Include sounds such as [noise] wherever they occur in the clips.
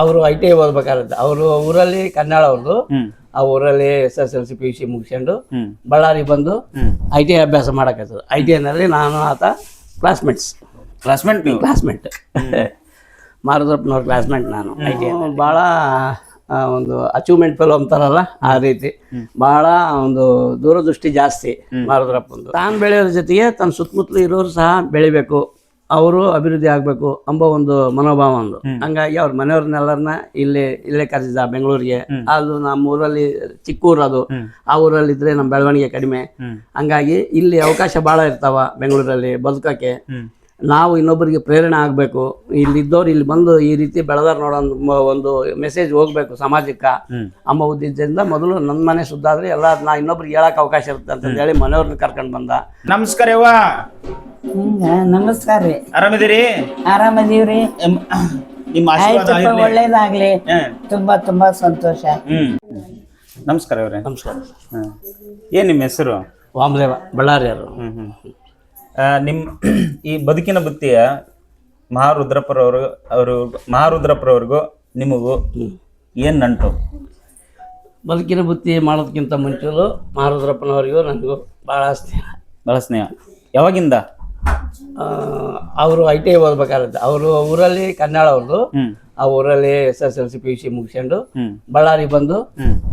ಅವರು I T I ಓದ್ಬೇಕಾಗತ್ತೆ. ಅವರು ಊರಲ್ಲಿ ಕನ್ನಡ ಅವ್ರದ್ದು ಆ ಊರಲ್ಲಿ S S L C P U C ಮುಗಿಸ್ಕೊಂಡು ಬಳ್ಳಾರಿ ಬಂದು ಐ ಟಿ ಐ ಅಭ್ಯಾಸ ಮಾಡಕತ್ತದು. ಐ ಟಿ ಐನಲ್ಲಿ ನಾನು ಆತ ಕ್ಲಾಸ್ಮೇಟ್ಸ್ ಕ್ಲಾಸ್ಮೇಟ್ ನೀವು? ಕ್ಲಾಸ್ಮೇಟ್ ಮಾರುದ್ರಪ್ಪನವ್ರ ಕ್ಲಾಸ್ಮೇಟ್ ನಾನು ಐ ಟಿ ಐ ಭಾಳ ಒಂದು ಅಚೀವ್ಮೆಂಟ್ ಫೆಲೋ ಅಂತಾರಲ್ಲ ಆ ರೀತಿ. ಬಹಳ ಒಂದು ದೂರದೃಷ್ಟಿ ಜಾಸ್ತಿ ಮಾರುದ್ರಪ್ಪಂದು. ತಾನು ಬೆಳೆಯೋದ್ರ ಜೊತೆಗೆ ತನ್ನ ಸುತ್ತಮುತ್ತಲು ಇರೋರು ಸಹ ಬೆಳಿಬೇಕು. ಅವರು ಅಭಿವೃದ್ಧಿ ಆಗಬೇಕು ಅಂಬೋ ಒಂದು ಮನೋಭಾವ ಒಂದು. ಹಂಗಾಗಿ ಅವ್ರ ಮನೆಯವ್ರನ್ನೆಲ್ಲರನ್ನ ಇಲ್ಲಿ ಇಲ್ಲೇ ಕರೆಸಿದ ಬೆಂಗಳೂರಿಗೆ. ಅದು ನಮ್ಮ ಊರಲ್ಲಿ ಚಿಕ್ಕ ಊರು ಅದು ಆ ಊರಲ್ಲಿ ಇದ್ರೆ ನಮ್ಮ ಬೆಳವಣಿಗೆ ಕಡಿಮೆ. ಹಂಗಾಗಿ ಇಲ್ಲಿ ಅವಕಾಶ ಬಹಳ ಇರ್ತಾವ ಬೆಂಗಳೂರಲ್ಲಿ ಬದುಕಕ್ಕೆ. ನಾವು ಇನ್ನೊಬ್ಬರಿಗೆ ಪ್ರೇರಣೆ ಆಗಬೇಕು. ಇಲ್ಲಿದ್ದವ್ರು ಇಲ್ಲಿ ಬಂದು ಈ ರೀತಿ ಬೆಳೆದಾರ ನೋಡೋ ಒಂದು- ಮೆಸೇಜ್ ಹೋಗ್ಬೇಕು ಸಮಾಜಕ್ಕೆ. ಅಮ್ಮ ಉದ್ದಿದ್ದರಿಂದ ಉದ್ದೇಶದಿಂದ ಮೊದಲು ನನ್ನ ಮನೆ ಸುದ್ದಾದ್ರೆ ಎಲ್ಲ ನಾ ಇನ್ನೊಬ್ರಿಗೆ ಹೇಳಕ್ ಅವಕಾಶ ಇರುತ್ತೆ ಅಂತ ಹೇಳಿ ಮನೆಯವ್ರನ್ನ ಕರ್ಕೊಂಡು ಬಂದ. ನಮಸ್ಕಾರ ಯವ್ವ. ಹಿಂಗ ನಮಸ್ಕಾರ ರೀ. ಆರಾಮಿದ್ದೀರಿ? ಆರಾಮದೀವ್ರಿ. ನಿಮ್ಮ ಆಶೀರ್ವಾದ ಒಳ್ಳೇದಾಗ್ಲಿ. ತುಂಬಾ ತುಂಬಾ ಸಂತೋಷ. ಹ್ಮ್. ನಮಸ್ಕಾರ ಇವ್ರೆ ನಮಸ್ಕಾರ. ಹ್ಮ್ ಏನ್ ನಿಮ್ಮ ಹೆಸರು? ವಾಮದೇವ ಬಳ್ಳಾರಿಯವರು. ಹ್ಮ್ ಹ್ಮ್. ಆ, ನಿಮ್ ಈ ಬದುಕಿನ ಬುತ್ತಿಯ ಮಹಾರುದ್ರಪ್ಪರವರು ಅವರು ಮಹಾರುದ್ರಪ್ಪರವ್ರಿಗೂ ನಿಮಗೂ ಏನು ನಂಟು? ಬದುಕಿನ ಬುತ್ತಿ ಮಾಡೋದಕ್ಕಿಂತ ಮುಂಚೆಲೂ ಮಹಾರುದ್ರಪ್ಪನವರಿಗೂ ನನಗೂ ಭಾಳ ಸ್ನೇಹ. ಭಾಳ ಸ್ನೇಹ. ಯಾವಾಗಿಂದ? ಅವರು ಐ ಟಿ ಐ ಓದ್ಬೇಕಾಗತ್ತೆ. ಅವರು ಊರಲ್ಲಿ ಕನ್ನಡ ಅವ್ರದ್ದು ಆ ಊರಲ್ಲಿ S S L C P U C ಮುಗಿಸ್ಕೊಂಡು ಬಳ್ಳಾರಿ ಬಂದು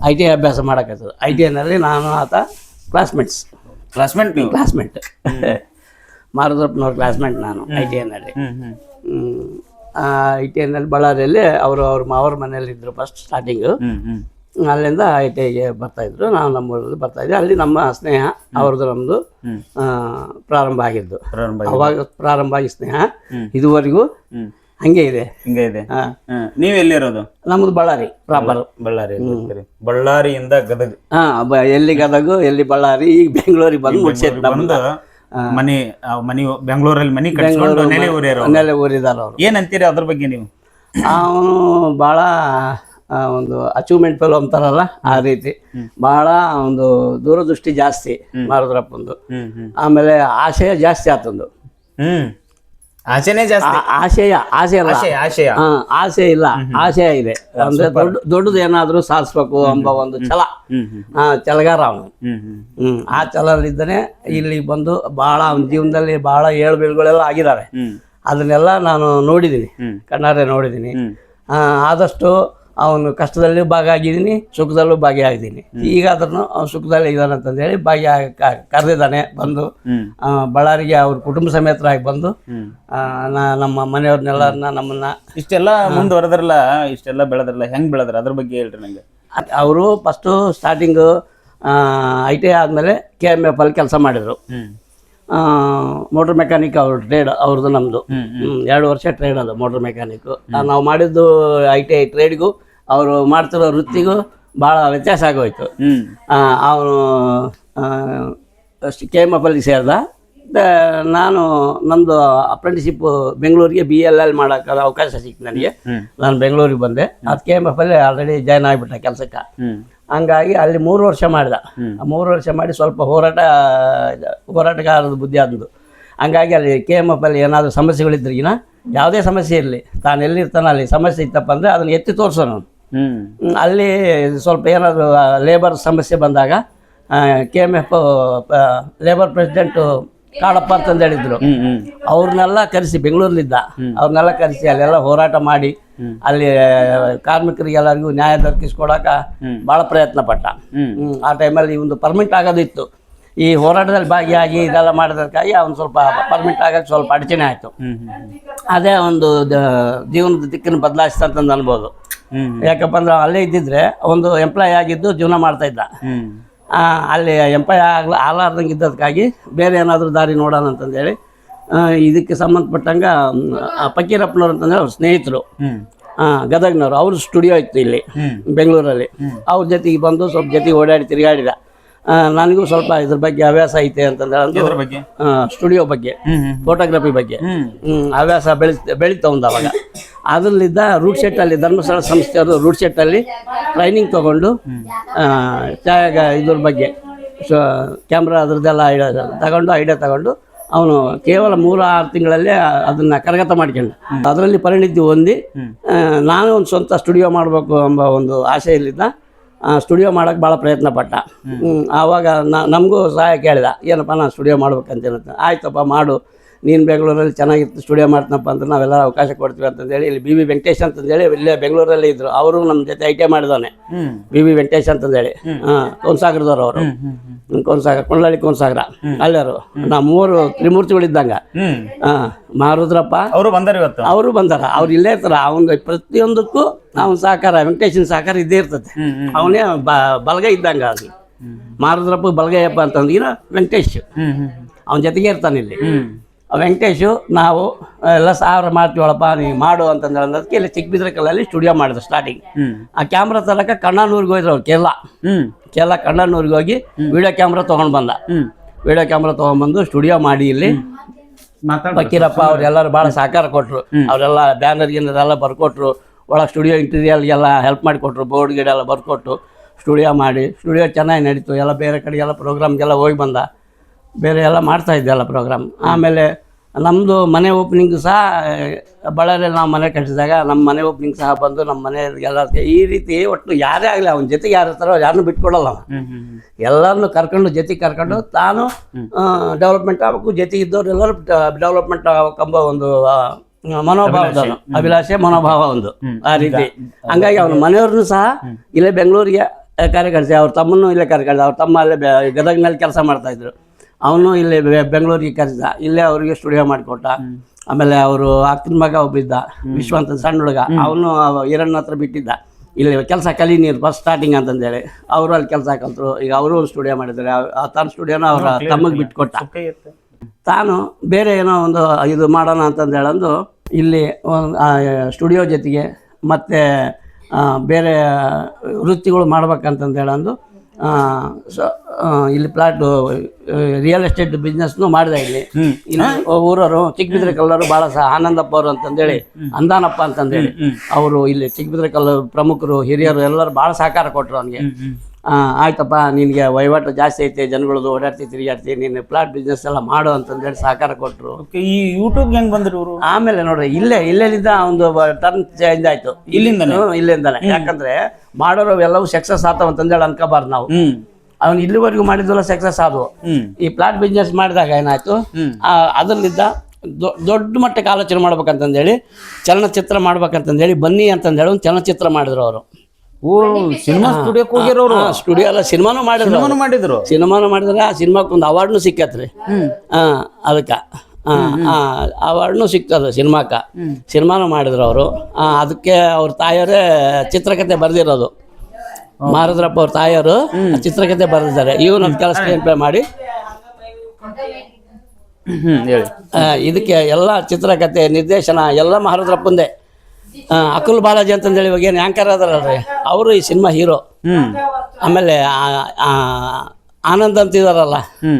ಐ ಟಿ ಐ ಅಭ್ಯಾಸ ಮಾಡಕತ್ತದ ಐ ಟಿ ಐನಲ್ಲಿ ನಾನು ಆತ ಕ್ಲಾಸ್ಮೇಟ್ಸ್ ಕ್ಲಾಸ್ಮೇಟ್ ಕ್ಲಾಸ್ಮೇಟ್ ಮಾರುದ್ರಪ್ಪನವ್ರ ಕ್ಲಾಸ್ಮೇಟ್ ನಾನು ಐ ಟಿ ಐನಲ್ಲಿ ಐ ಟಿ ಐನಲ್ಲಿ ಬಳ್ಳಾರಿಯಲ್ಲಿ ಅವರು ಅವ್ರ ಮಾವರ ಮನೆಯಲ್ಲಿ ಇದ್ರು ಫಸ್ಟ್ ಸ್ಟಾರ್ಟಿಂಗು ಅಲ್ಲಿಂದ ಐ ಟಿ ಐಗೆ ಬರ್ತಾಯಿದ್ರು ನಾವು ನಮ್ಮ ಬರ್ತಾ ಬರ್ತಾಯಿದ್ವಿ ಅಲ್ಲಿ ನಮ್ಮ ಸ್ನೇಹ ಅವ್ರದ್ದು ನಮ್ಮದು. ಪ್ರಾರಂಭ ಆಗಿದ್ದು. ಅವಾಗ ಪ್ರಾರಂಭ ಆಗಿ ಸ್ನೇಹ. ಇದುವರೆಗೂ ಹಂಗೆ ಇದೆ. ಹಿಂಗೆ ಇದೆ. ನೀವ್ ಎಲ್ಲಿರೋದು? ನಮ್ಮದು ಬಳ್ಳಾರಿ ಪ್ರಾಪರ್. ಬಳ್ಳಾರಿ. ಬಳ್ಳಾರಿಯಿಂದ ಗದಗ. ಹಾ ಎಲ್ಲಿ ಗದಗು ಎಲ್ಲಿ ಬಳ್ಳಾರಿ ಈಗ ಬೆಂಗಳೂರಿಗೆ ಬಂದು ಮುಗಿಸಿದ್ದು ಬಂದು ಮನಿ ಮನಿ ಬೆಂಗಳೂರಲ್ಲಿ ಮನಿ ಕಟ್ಸ್ಕೊಂಡು ನೆಲೆ ಊರೇರೋ ನೆಲೆ ಊರಿದಾರ ಅವರು. ಏನ್ ಅಂತೀರಿ ಅದ್ರ ಬಗ್ಗೆ ನೀವು? ಅವನು ಭಾಳ ಒಂದು ಅಚೀವ್ಮೆಂಟ್ ಫೆಲೋ ಅಂತಾರಲ್ಲ ಆ ರೀತಿ. ಭಾಳ ಒಂದು ದೂರದೃಷ್ಟಿ ಜಾಸ್ತಿ ಮಾರುದ್ರಪ್ಪಂದು. ಆಮೇಲೆ ಆಶಯ ಜಾಸ್ತಿ ಆತಂದು. ಆಚೆನೆ ಜಾಸ್ತಿ. ಆಶಯ ಆಸೆ ಇಲ್ಲ ಆಶಯ. ಆಸೆ ಇಲ್ಲ ಆಶಯ ಇದೆ. ಅಂದ್ರೆ ದೊಡ್ಡ ದೊಡ್ಡದು ಏನಾದ್ರೂ ಸಾಧಿಸ್ಬೇಕು ಎಂಬ ಒಂದು ಛಲ. ಚಲಗಾರ ಛಲಗಾರ ಅವನು. ಹ್ಮ್ ಆ ಛಲದಲ್ಲಿದ್ದಾನೆ ಇಲ್ಲಿ ಬಂದು ಬಹಳ ಅವನ ಜೀವನದಲ್ಲಿ ಬಹಳ ಏಳು ಬೀಳುಗಳೆಲ್ಲ ಆಗಿದ್ದಾವೆ ಅದನ್ನೆಲ್ಲ ನಾನು ನೋಡಿದ್ದೀನಿ. ಕಣ್ಣಾರೆ ನೋಡಿದ್ದೀನಿ ಆದಷ್ಟು ಅವನು ಕಷ್ಟದಲ್ಲೂ ಭಾಗಿಯಾಗಿದ್ದೀನಿ ಸುಖದಲ್ಲೂ ಭಾಗಿಯಾಗಿದ್ದೀನಿ. ಈಗ ಅದನ್ನು ಅವ್ನು ಸುಖದಲ್ಲಿ ಇದ್ದಾನೆ ಅಂತಂದೇಳಿ ಭಾಗಿ ಕರೆದಿದ್ದಾನೆ ಬಂದು ಬಳ್ಳಾರಿಗೆ ಅವ್ರ ಕುಟುಂಬ ಸಮೇತರಾಗಿ ಬಂದು ನಾ- ನಮ್ಮ ಮನೆಯವ್ರನ್ನೆಲ್ಲರನ್ನ ನಮ್ಮನ್ನ ಇಷ್ಟೆಲ್ಲ ಮುಂದುವರೆದ್ರಲ್ಲ ಇಷ್ಟೆಲ್ಲ ಬೆಳೆದ್ರಲ್ಲ ಹೆಂಗ್ ಬೆಳೆದ್ರ? ಅದ್ರ ಬಗ್ಗೆ ಹೇಳ್ರಿ ನಂಗೆ. ಅವರು first starting I T I ಆದಮೇಲೆ ಕೆ ಎಂ ಎಫ್ ಅಲ್ಲಿ ಕೆಲಸ ಮಾಡಿದರು. ಮೋಟ್ರ್ ಮೆಕ್ಯಾನಿಕ್ ಅವ್ರ ಟ್ರೇಡ್ ಅವ್ರದ್ದು ನಮ್ಮದು ಎರಡು ವರ್ಷ ಟ್ರೇಡ್ ಅದು ಮೋಟ್ರ್ ಮೆಕ್ಯಾನಿಕ್ ನಾವು ಮಾಡಿದ್ದು ಐ ಟಿ ಐ ಟ್ರೇಡ್ಗೂ ಅವರು ಮಾಡ್ತಿರೋ ವೃತ್ತಿಗೂ ಭಾಳ ವ್ಯತ್ಯಾಸ ಆಗೋಯ್ತು. ಅವನು ಕೆ ಎಂ ಎಫ್ ಅಲ್ಲಿ ಸೇರಿದ ನಾನು ನಂದು ಅಪ್ರೆಂಟಿಶಿಪ್ ಬೆಂಗಳೂರಿಗೆ ಬಿ ಎಲ್ ಎಲ್ ಮಾಡೋಕೆ ಅವಕಾಶ ಸಿಕ್ತು ನನಗೆ. ನಾನು ಬೆಂಗಳೂರಿಗೆ ಬಂದೆ. ಅದು ಕೆ ಎಂ ಎಫ್ ಅಲ್ಲಿ ಆಲ್ರೆಡಿ ಜಾಯ್ನ್ ಆಗಿಬಿಟ್ಟ ಕೆಲಸಕ್ಕೆ. ಹಂಗಾಗಿ ಅಲ್ಲಿ ಮೂರು ವರ್ಷ ಮಾಡಿದ. ಆ ಮೂರು ವರ್ಷ ಮಾಡಿ ಸ್ವಲ್ಪ ಹೋರಾಟ ಹೋರಾಟಗಾರದ ಬುದ್ಧಿ ಆದದ್ದು ಹಂಗಾಗಿ ಅಲ್ಲಿ ಕೆ ಎಂ ಎಫ್ ಅಲ್ಲಿ ಏನಾದರೂ ಸಮಸ್ಯೆಗಳಿದ್ರಿಗಿನ ಯಾವುದೇ ಸಮಸ್ಯೆ ಇರಲಿ. ತಾನು ಎಲ್ಲಿರ್ತಾನೆ ಅಲ್ಲಿ ಸಮಸ್ಯೆ ಇತ್ತಪ್ಪ ಅಂದರೆ ಅದನ್ನು ಎತ್ತಿ ತೋರಿಸೋನು ಅಲ್ಲಿ ಸ್ವಲ್ಪ ಏನಾದರೂ ಲೇಬರ್ ಸಮಸ್ಯೆ ಬಂದಾಗ K M F labour president Kadappa ಅಂತಂದು ಹೇಳಿದ್ರು. ಅವ್ರನ್ನೆಲ್ಲ ಕರೆಸಿ ಬೆಂಗಳೂರಲ್ಲಿದ್ದ ಅವ್ರನ್ನೆಲ್ಲ ಕರೆಸಿ ಅಲ್ಲೆಲ್ಲ ಹೋರಾಟ ಮಾಡಿ ಅಲ್ಲಿ ಕಾರ್ಮಿಕರಿಗೆಲ್ಲರಿಗೂ ನ್ಯಾಯ ದೊರಕಿಸ್ಕೊಡಕ ಭಾಳ ಪ್ರಯತ್ನ ಪಟ್ಟ ಆ ಟೈಮಲ್ಲಿ ಒಂದು ಪರ್ಮಿಟ್ ಆಗೋದಿತ್ತು. ಈ ಹೋರಾಟದಲ್ಲಿ ಭಾಗಿಯಾಗಿ ಇದೆಲ್ಲ ಮಾಡೋದಕ್ಕಾಗಿ ಅವ್ನು ಸ್ವಲ್ಪ ಪರ್ಮಿಟ್ ಆಗಕ್ಕೆ ಸ್ವಲ್ಪ ಅಡಚಣೆ ಆಯಿತು. ಅದೇ ಒಂದು ಜೀವನದ ದಿಕ್ಕನ್ನು ಬದಲಾಯಿಸ್ತಂತಂದು ಅನ್ಬೋದು. ಯಾಕಪ್ಪ ಅಂದ್ರೆ ಅಲ್ಲೇ ಇದ್ದಿದ್ರೆ ಒಂದು ಎಂಪ್ಲಾಯ್ ಆಗಿದ್ದು ಜೀವನ ಮಾಡ್ತಾ ಇದ್ದ. ಅಲ್ಲಿ ಎಂಪ್ಲಾಯ್ ಆಗ್ಲ ಆಲಾರ್ದಂಗೆ ಇದ್ದದಕ್ಕಾಗಿ ಬೇರೆ ಏನಾದರೂ ದಾರಿ ನೋಡೋಣ ಅಂತಂದೇಳಿ ಇದಕ್ಕೆ ಸಂಬಂಧಪಟ್ಟಂಗೆ ಫಕೀರಪ್ಪನವ್ರು ಅಂತಂದ್ರೆ ಅವ್ರ ಸ್ನೇಹಿತರು. ಗದಗನವರು. ಅವ್ರ ಸ್ಟುಡಿಯೋ ಇತ್ತು ಇಲ್ಲಿ ಬೆಂಗಳೂರಲ್ಲಿ. ಅವ್ರ ಜೊತೆಗೆ ಬಂದು ಸ್ವಲ್ಪ ಜೊತೆಗೆ ಓಡಾಡಿ ತಿರುಗಾಡಿದ. ನನಗೂ ಸ್ವಲ್ಪ ಇದ್ರ ಬಗ್ಗೆ ಹವ್ಯಾಸ ಐತೆ ಅಂತಂದ್ರೆ ಸ್ಟುಡಿಯೋ ಬಗ್ಗೆ? ಫೋಟೋಗ್ರಫಿ ಬಗ್ಗೆ ಹವ್ಯಾಸ ಬೆಳಿತ ಬೆಳೀತಾ ಒಂದು ಅವಾಗ. ಅದರಲ್ಲಿದ್ದ ರೂಟ್ ಸೆಟ್ಟಲ್ಲಿ ಧರ್ಮಸ್ಥಳ ಸಂಸ್ಥೆಯವರು ರೂಟ್ ಸೆಟ್ಟಲ್ಲಿ ಟ್ರೈನಿಂಗ್ ತಗೊಂಡು ಛಾಯಾಗ ಇದ್ರ ಬಗ್ಗೆ ಸೊ ಕ್ಯಾಮ್ರಾ ಅದ್ರದ್ದೆಲ್ಲ ಐಡಿಯಾ ತಗೊಂಡು ಐಡಿಯಾ ತಗೊಂಡು ಅವನು ಕೇವಲ ಮೂರು ಆರು ತಿಂಗಳಲ್ಲೇ ಅದನ್ನ ಕರಗತ ಮಾಡ್ಕೊಂಡು. ಅದರಲ್ಲಿ ಪರಿಣಿತಿ ಹೊಂದಿ ನಾನು ಒಂದು ಸ್ವಂತ ಸ್ಟುಡಿಯೋ ಮಾಡಬೇಕು ಎಂಬ ಒಂದು ಆಸೆಯಲ್ಲಿದ್ದ ಸ್ಟುಡಿಯೋ ಮಾಡೋಕ್ಕೆ ಭಾಳ ಪ್ರಯತ್ನ ಪಟ್ಟ. ಆವಾಗ ನಮಗೂ ಸಹಾಯ ಕೇಳಿದ ಏನಪ್ಪ ನಾನು ಸ್ಟುಡಿಯೋ ಮಾಡ್ಬೇಕಂತ ಹೇಳುತ್ತೆ ಆಯ್ತಪ್ಪ ಮಾಡು ನೀನು ಬೆಂಗಳೂರಲ್ಲಿ ಚೆನ್ನಾಗಿತ್ತು ಸ್ಟುಡಿಯೋ ಮಾಡ್ತನಪ್ಪ ಅಂದ್ರೆ ನಾವೆಲ್ಲ ಅವಕಾಶ ಕೊಡ್ತೀವಿ ಅಂತಂದೇಳಿ ಇಲ್ಲಿ ಬಿ ವಿ ವೆಂಕಟೇಶ್ ಅಂತಂದೇಳಿ ಇಲ್ಲೇ ಬೆಂಗಳೂರಲ್ಲಿ ಇದ್ರು. ಅವರು ನಮ್ಮ ಜೊತೆ ಐ ಟಿ ಐ ಮಾಡಿದಾನೆ ಬಿ ಬಿ ವಿ ವೆಂಕಟೇಶ್ ಅಂತಂದೇಳಿ. ಹಾಂ ಕೋನ್ಸಾಗರದವ್ರು ಅವರು. ಕೋನ್ಸಾಗರ ಕೊಂಡಳ್ಳಿ ಕೋನ್ಸಾಗರ. ಅಲ್ಲರು. ನಾ ಮೂರು ತ್ರಿಮೂರ್ತಿಗಳಿದ್ದಂಗ. ಹಾಂ ಮಾರುದ್ರಪ್ಪ. ಅವರು ಬಂದರು ಇವತ್ತು? ಅವರು ಬಂದಾರ. ಅವ್ರು ಇಲ್ಲೇ ಇರ್ತಾರ. ಅವ್ನ ಪ್ರತಿಯೊಂದಕ್ಕೂ ಅವನ ಸಹಕಾರ ವೆಂಕಟೇಶನ್ ಸಹಕಾರ ಇದ್ದೇ ಇರ್ತದೆ. ಅವನೇ ಬ ಬಲಗ ಇದ್ದಂಗ ಅದು. ಮಾರುದ್ರಪ್ಪ ಬಲಗೈಯಪ್ಪ ಅಂತಂದ್ರೆ ವೆಂಕಟೇಶ್. ಅವನ ಜೊತೆಗೆ ಇರ್ತಾನೆ ಇಲ್ಲಿ. ವೆಂಕಟೇಶು ನಾವು ಎಲ್ಲ ಸಾವಿರ ಮಾಡ್ತೀವಳಪ್ಪ ನೀವು ಮಾಡು ಅಂತಂದ್ರೆ ಅದಕ್ಕೆ ಇಲ್ಲಿ ಚಿಕ್ಕಬಿದ್ರಕಲ್ಲಲ್ಲಿ ಸ್ಟುಡಿಯೋ ಮಾಡಿದ್ರು ಸ್ಟಾರ್ಟಿಂಗ್ ಆ ಕ್ಯಾಮ್ರಾ ತರಕ ಕಣ್ಣನೂರಿಗೆ ಹೋಯ್ದ್ರು ಅವ್ರು ಕೇರಳ. ಕೇರಳ ಕಣ್ಣನೂರಿಗೆ ಹೋಗಿ ವಿಡಿಯೋ ಕ್ಯಾಮ್ರಾ ತೊಗೊಂಡು ಬಂದ. ವಿಡಿಯೋ ಕ್ಯಾಮ್ರಾ ತೊಗೊಂಡ್ಬಂದು ಸ್ಟುಡಿಯೋ ಮಾಡಿ ಇಲ್ಲಿ. ಫಕೀರಪ್ಪ ಅವ್ರೆಲ್ಲರೂ ಭಾಳ ಸಹಕಾರ ಕೊಟ್ಟರು ಅವರೆಲ್ಲ ಬ್ಯಾನರ್ ಗಿನ್ನರ್ ಎಲ್ಲ ಬರ್ಕೊಟ್ರು. ಒಳಗೆ ಸ್ಟುಡಿಯೋ ಇಂಟೀರಿಯರ್ಗೆಲ್ಲ ಹೆಲ್ಪ್ ಮಾಡಿಕೊಟ್ರು ಬೋರ್ಡ್ ಗಿಡ ಎಲ್ಲ ಬರ್ಕೊಟ್ಟು ಸ್ಟುಡಿಯೋ ಮಾಡಿ. ಸ್ಟುಡಿಯೋ ಚೆನ್ನಾಗಿ ನಡೀತು ಎಲ್ಲ ಬೇರೆ ಕಡೆಗೆಲ್ಲ ಪ್ರೋಗ್ರಾಮ್ಗೆಲ್ಲ ಹೋಗಿ ಬಂದ. ಬೇರೆ ಎಲ್ಲ ಮಾಡ್ತಾ ಇದ್ದೆ ಎಲ್ಲ ಪ್ರೋಗ್ರಾಮ್ ಆಮೇಲೆ ನಮ್ಮದು ಮನೆ ಓಪನಿಂಗ್ ಸಹ ಬಳ್ಳಾರಿ ಬಳ್ಳಾರಿಯಲ್ಲಿ ನಾವು ಮನೆ ಕಟ್ಟಿದಾಗ ನಮ್ಮ ಮನೆ ಓಪನಿಂಗ್ ಸಹ ಬಂದು ನಮ್ಮ ಮನೆಯವ್ರಿಗೆಲ್ಲ ಈ ರೀತಿ ಒಟ್ಟು ಯಾರೇ ಆಗಲಿ ಅವನ ಜೊತೆಗೆ ಯಾರು ಇರ್ತಾರೋ ಯಾರನ್ನೂ ಬಿಟ್ಕೊಡಲ್ಲ ಅವನು. ಎಲ್ಲರನ್ನು ಕರ್ಕೊಂಡು ಜೊತೆಗೆ ಕರ್ಕೊಂಡು ತಾನು ಡೆವಲಪ್ಮೆಂಟ್ ಆಗಬೇಕು. ಜೊತೆಗೆ ಇದ್ದವ್ರು ಎಲ್ಲರೂ ಡೆವಲಪ್ಮೆಂಟ್ ಆಗಬೇಕೆಂಬ ಒಂದು ಮನೋಭಾವ ಮನೋಭಾವದವನು ಅಭಿಲಾಷೆ. ಮನೋಭಾವ ಒಂದು ಆ ರೀತಿ. ಹಂಗಾಗಿ ಅವನ ಮನೆಯವ್ರನ್ನು ಸಹ ಇಲ್ಲೇ ಬೆಂಗಳೂರಿಗೆ ಕಾರ್ಯ ಕಳಿಸಿ ಅವ್ರ ತಮ್ಮನ್ನು ಇಲ್ಲೇ ಕಾರ್ಯ ಕಳಿಸಿದ ಅವ್ರ ತಮ್ಮ ಅಲ್ಲೇ ಗದಗ್ನಲ್ಲಿ ಕೆಲಸ ಮಾಡ್ತಾ ಇದ್ರು. ಅವನು ಇಲ್ಲಿ ಬೆಂಗಳೂರಿಗೆ ಕರೆಸಿದ ಇಲ್ಲೇ ಅವರಿಗೆ ಸ್ಟುಡಿಯೋ ಮಾಡಿಕೊಟ್ಟ. ಆಮೇಲೆ ಅವರು ಅಕ್ಕನ ಮಗ ಒಬ್ಬಿದ್ದ ವಿಶ್ವಂತ ಸಣ್ಣ ಹುಡುಗ. ಅವನು ಹಿರಣ್ಣ ಹತ್ರ ಬಿಟ್ಟಿದ್ದ. ಇಲ್ಲಿ ಕೆಲಸ ಕಲಿ ನೀರು ಫಸ್ಟ್ ಸ್ಟಾರ್ಟಿಂಗ್ ಅಂತಂದೇಳಿ. ಅವರು ಅಲ್ಲಿ ಕೆಲಸ ಕಲ್ತರು ಈಗ ಅವರು ಒಂದು ಸ್ಟುಡಿಯೋ ಮಾಡಿದ್ದಾರೆ ತನ್ನ ಸ್ಟುಡಿಯೋನ ಅವರ ತಮ್ಮಗೆ ಬಿಟ್ಕೊಟ್ಟ. ತಾನು ಬೇರೆ ಏನೋ ಒಂದು ಇದು ಮಾಡೋಣ ಅಂತಂದು ಹೇಳಂದು ಇಲ್ಲಿ ಒಂದು ಸ್ಟುಡಿಯೋ ಜೊತೆಗೆ ಮತ್ತು ಬೇರೆ ವೃತ್ತಿಗಳು ಮಾಡ್ಬೇಕಂತಂದು ಹೇಳಂದು ಆ, ಸೊ ಆ, ಇಲ್ಲಿ ಪ್ಲಾಟ್ ರಿಯಲ್ ಎಸ್ಟೇಟ್ ಬಿಸ್ನೆಸ್ನು ಮಾಡಿದೆ ಇಲ್ಲಿ. ಇಲ್ಲಿ ಊರವರು ಚಿಕ್ಕಬಿದ್ರೆ ಕಲ್ಲರು ಬಹಳ ಸಹ ಆನಂದಪ್ಪ ಅವರು ಅಂತಂದೇಳಿ ಅಂದಾನಪ್ಪ ಅಂತಂದೇಳಿ. ಅವರು ಇಲ್ಲಿ ಚಿಕ್ಕಬಿದ್ರೆ ಕಲ್ಲರು ಪ್ರಮುಖರು ಹಿರಿಯರು ಎಲ್ಲರೂ ಬಹಳ ಸಹಕಾರ ಕೊಟ್ಟರು ಅವನಿಗೆ. ಆಯ್ತಪ್ಪ ನಿನಗೆ ವಹಿವಾಟು ಜಾಸ್ತಿ ಐತೆ ಜನಗಳದು ಓಡಾಡ್ತಿ ತಿರುಗಾಡ್ತಿ ನೀನು ಪ್ಲಾಟ್ ಬಿಸ್ನೆಸ್ ಎಲ್ಲ ಮಾಡು ಅಂತಂದೇಳಿ ಸಹಕಾರ ಕೊಟ್ಟರು ಈ ಯೂಟ್ಯೂಬ್ ಹೆಂಗೆ ಬಂದರು ಇವರು? ಆಮೇಲೆ ನೋಡ್ರಿ ಇಲ್ಲೇ ಇಲ್ಲೇಲಿದ್ದ ಒಂದು ಟರ್ನ್ ಚೇಂಜ್ ಆಯಿತು. ಇಲ್ಲಿಂದನೇ? ಇಲ್ಲಿಂದನೇ. ಯಾಕಂದ್ರೆ ಮಾಡೋರು ಎಲ್ಲವೂ ಸಕ್ಸಸ್ ಆತಾವ ಅಂತಂದೇಳಿ ಅನ್ಕೋಬಾರ್ದು ನಾವು. ಅವ್ನು ಇಲ್ಲಿವರೆಗೂ ಮಾಡಿದ್ದೆಲ್ಲ ಸಕ್ಸಸ್ ಆದವು. ಈ ಪ್ಲಾಟ್ ಬಿಸ್ನೆಸ್ ಮಾಡಿದಾಗ ಏನಾಯ್ತು? ಅದರಲ್ಲಿದ್ದ ದೊಡ್ಡ ಮಟ್ಟಕ್ಕೆ ಆಲೋಚನೆ ಮಾಡ್ಬೇಕಂತಂದೇಳಿ ಚಲನಚಿತ್ರ ಮಾಡ್ಬೇಕಂತಂದೇಳಿ ಬನ್ನಿ ಅಂತಂದೇಳಿ ಒಂದು ಚಲನಚಿತ್ರ ಮಾಡಿದ್ರು ಅವರು. ಓ ಸಿನಿಮಾ ಸ್ಟುಡಿಯೋಕ್ಕೆ ಹೋಗಿರೋರು. ಸ್ಟುಡಿಯೋ ಎಲ್ಲ ಸಿನಿಮಾನು ಮಾಡಿದ್ರು ಸಿನಿಮಾನು ಮಾಡಿದ್ರು? ಸಿನಿಮಾನು ಮಾಡಿದ್ರೆ ಆ ಸಿನಿಮಾಕ್ಕೆ ಒಂದು ಅವಾರ್ಡ್ನು ಸಿಕ್ಕತ್ರಿ. ಹಾ ಅದಕ್ಕೆ. ಅವಾರ್ಡ್ನು ಸಿಕ್ತದ ಸಿನಿಮಾಕ ಸಿನಿಮಾನು ಮಾಡಿದ್ರು ಅವರು. ಅದಕ್ಕೆ ಅವ್ರ ತಾಯಿಯವರೇ ಚಿತ್ರಕಥೆ ಬರೆದಿರೋದು. ಮಾರದ್ರಪ್ಪ ಅವ್ರ ತಾಯಿಯವರು ಚಿತ್ರಕಥೆ ಬರೆದಿದ್ದಾರೆ. ಇವನು ಒಂದು ಕೆಲಸ ಸ್ಕ್ರೀನ್ ಪ್ಲೇ ಮಾಡಿ. ಇದಕ್ಕೆ ಎಲ್ಲ ಚಿತ್ರಕಥೆ ನಿರ್ದೇಶನ ಎಲ್ಲ ಮಹಾರುದ್ರಪ್ಪಂದೆ ಅಕುಲ್ ಬಾಲಾಜಿ ಅಂತಂದೇಳಿ ಇವಾಗ ಏನು ಆ್ಯಂಕರ್ ಅದಾರಲ್ರಿ. ಅವರು ಈ ಸಿನಿಮಾ ಹೀರೋ ಆಮೇಲೆ ಆ- ಅಂತ ಇದಾರಲ್ಲ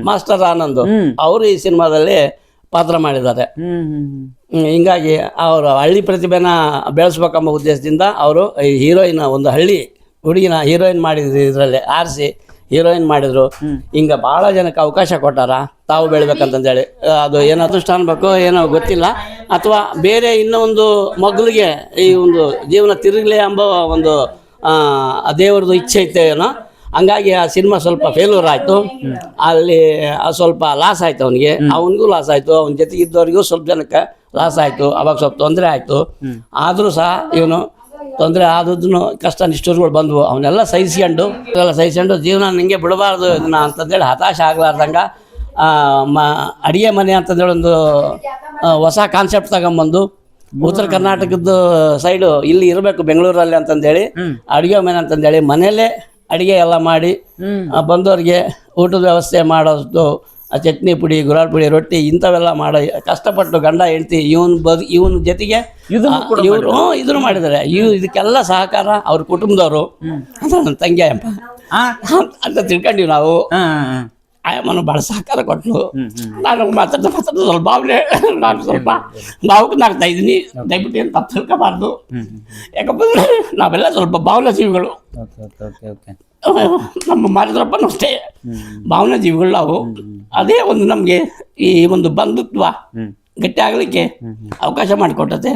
ಮಾಸ್ಟರ್ ಆನಂದ್. ಅವರು ಈ ಸಿನಿಮಾದಲ್ಲಿ ಪಾತ್ರ ಮಾಡಿದ್ದಾರೆ. ಹಿಂಗಾಗಿ ಅವರು ಹಳ್ಳಿ ಪ್ರತಿಭೆನ ಬೆಳೆಸ್ಬೇಕೆಂಬ ಉದ್ದೇಶದಿಂದ ಅವರು ಈ ಹೀರೋಯಿನ್ ಒಂದು ಹಳ್ಳಿ ಹುಡುಗಿನ ಹೀರೋಯಿನ್ ಮಾಡಿದ್ರು ಇದರಲ್ಲಿ ಆರಿಸಿ ಹೀರೋಯಿನ್ ಮಾಡಿದ್ರು. ಹಿಂಗೆ ಭಾಳ ಜನಕ್ಕೆ ಅವಕಾಶ ಕೊಟ್ಟಾರ. ತಾವು ಬೆಳಿಬೇಕಂತಂದೇಳಿ. ಅದು ಏನೋ ಅದೃಷ್ಟ ಅನ್ಬೇಕು ಏನೋ ಗೊತ್ತಿಲ್ಲ. ಅಥವಾ ಬೇರೆ ಇನ್ನೊಂದು ಮಗಳಿಗೆ ಈ ಒಂದು ಜೀವನ ತಿರುಗಲಿ ಎಂಬ ಒಂದು ದೇವ್ರದ್ದು ಇಚ್ಛೆ ಇತ್ತು ಏನೋ. ಹಂಗಾಗಿ ಆ ಸಿನಿಮಾ ಸ್ವಲ್ಪ ಫೇಲ್ಯೂರ್ ಆಯಿತು. ಅಲ್ಲಿ ಸ್ವಲ್ಪ ಲಾಸ್ ಆಯ್ತು ಅವನಿಗೆ. ಅವನಿಗೂ ಲಾಸ್ ಆಯಿತು. ಅವನ ಜೊತೆಗೆ ಇದ್ದವರಿಗೂ ಸ್ವಲ್ಪ ಜನಕ್ಕೆ ಲಾಸ್ ಆಯಿತು. ಅವಾಗ ಸ್ವಲ್ಪ ತೊಂದರೆ ಆಯಿತು. ಆದರೂ ಸಹ ಇವನು ತೊಂದರೆ ಆದದ್ದು ಕಷ್ಟ ನಿಷ್ಠುರಗಳು ಬಂದವು. ಅವನ್ನೆಲ್ಲ ಸಹಿಸ್ಕೊಂಡು ಎಲ್ಲ ಸಹಿಸ್ಕೊಂಡು ಜೀವನ ನಿಂಗೆ ಬಿಡಬಾರ್ದು ಇದನ್ನ ಅಂತಂದೇಳಿ ಹತಾಶ ಆಗ್ಲಾರ್ದಂಗ ಮ ಅಡಿಗೆ ಮನೆ ಅಂತಂದೇಳಿ ಒಂದು ಹೊಸ ಕಾನ್ಸೆಪ್ಟ್ ತಗೊಂಬಂದು ಉತ್ತರ ಕರ್ನಾಟಕದ ಸೈಡು ಇಲ್ಲಿ ಇರಬೇಕು ಬೆಂಗಳೂರಲ್ಲಿ ಅಂತಂದೇಳಿ ಅಡುಗೆ ಮನೆ ಅಂತಂದೇಳಿ ಮನೆಯಲ್ಲೇ ಅಡುಗೆ ಎಲ್ಲ ಮಾಡಿ ಬಂದವ್ರಿಗೆ ಊಟದ ವ್ಯವಸ್ಥೆ ಮಾಡೋದು ಆ ಚಟ್ನಿ ಪುಡಿ ಗುರಾಳ್ ಪುಡಿ ರೊಟ್ಟಿ ಇಂಥವೆಲ್ಲ ಮಾಡಿ ಕಷ್ಟಪಟ್ಟು ಗಂಡ ಹೆಂಡ್ತಿ ಇವನ್ ಬದು ಇವನ್ ಜೊತೆಗೆ ಇವರು ಇದನ್ನು ಮಾಡಿದ್ದಾರೆ. ಇವ್ ಇದಕ್ಕೆಲ್ಲ ಸಹಕಾರ ಅವ್ರ ಕುಟುಂಬದವರು. ನನ್ನ ತಂಗಿ ಅಂತ ತಿಳ್ಕೊಂಡಿವಿ ನಾವು. ಆಯಮ್ಮನು ಭಾಳ ಸಹಕಾರ ಹ್ಮ್ ನಾನು ಮಾತಾಡ್ತಾ ಮಾತಾಡ್ತಾ ಸ್ವಲ್ಪ ಭಾವನೆ ನಾನು ಸ್ವಲ್ಪ ಭಾವುಕನಾಗ್ತಾ ಇದ್ದೀನಿ. ದಯವಿಟ್ಟು ಏನು ತಪ್ಪು ತಿಳ್ಕೋಬಾರ್ದು. ಯಾಕಪ್ಪ ಅಂದ್ರೆ ನಾವೆಲ್ಲ ಸ್ವಲ್ಪ ಭಾವನಾ ಜೀವಿಗಳು. ನಮ್ಮ ಮಾರಿದ್ರಪ್ಪನು ಅಷ್ಟೇ. ಭಾವನಾ ಜೀವಿಗಳು ನಾವು. ಅದೇ ಒಂದು ನಮಗೆ ಈ ಒಂದು ಬಂಧುತ್ವ ಗಟ್ಟಿ ಆಗಲಿಕ್ಕೆ ಅವಕಾಶ ಮಾಡಿಕೊಟ್ಟತೆ.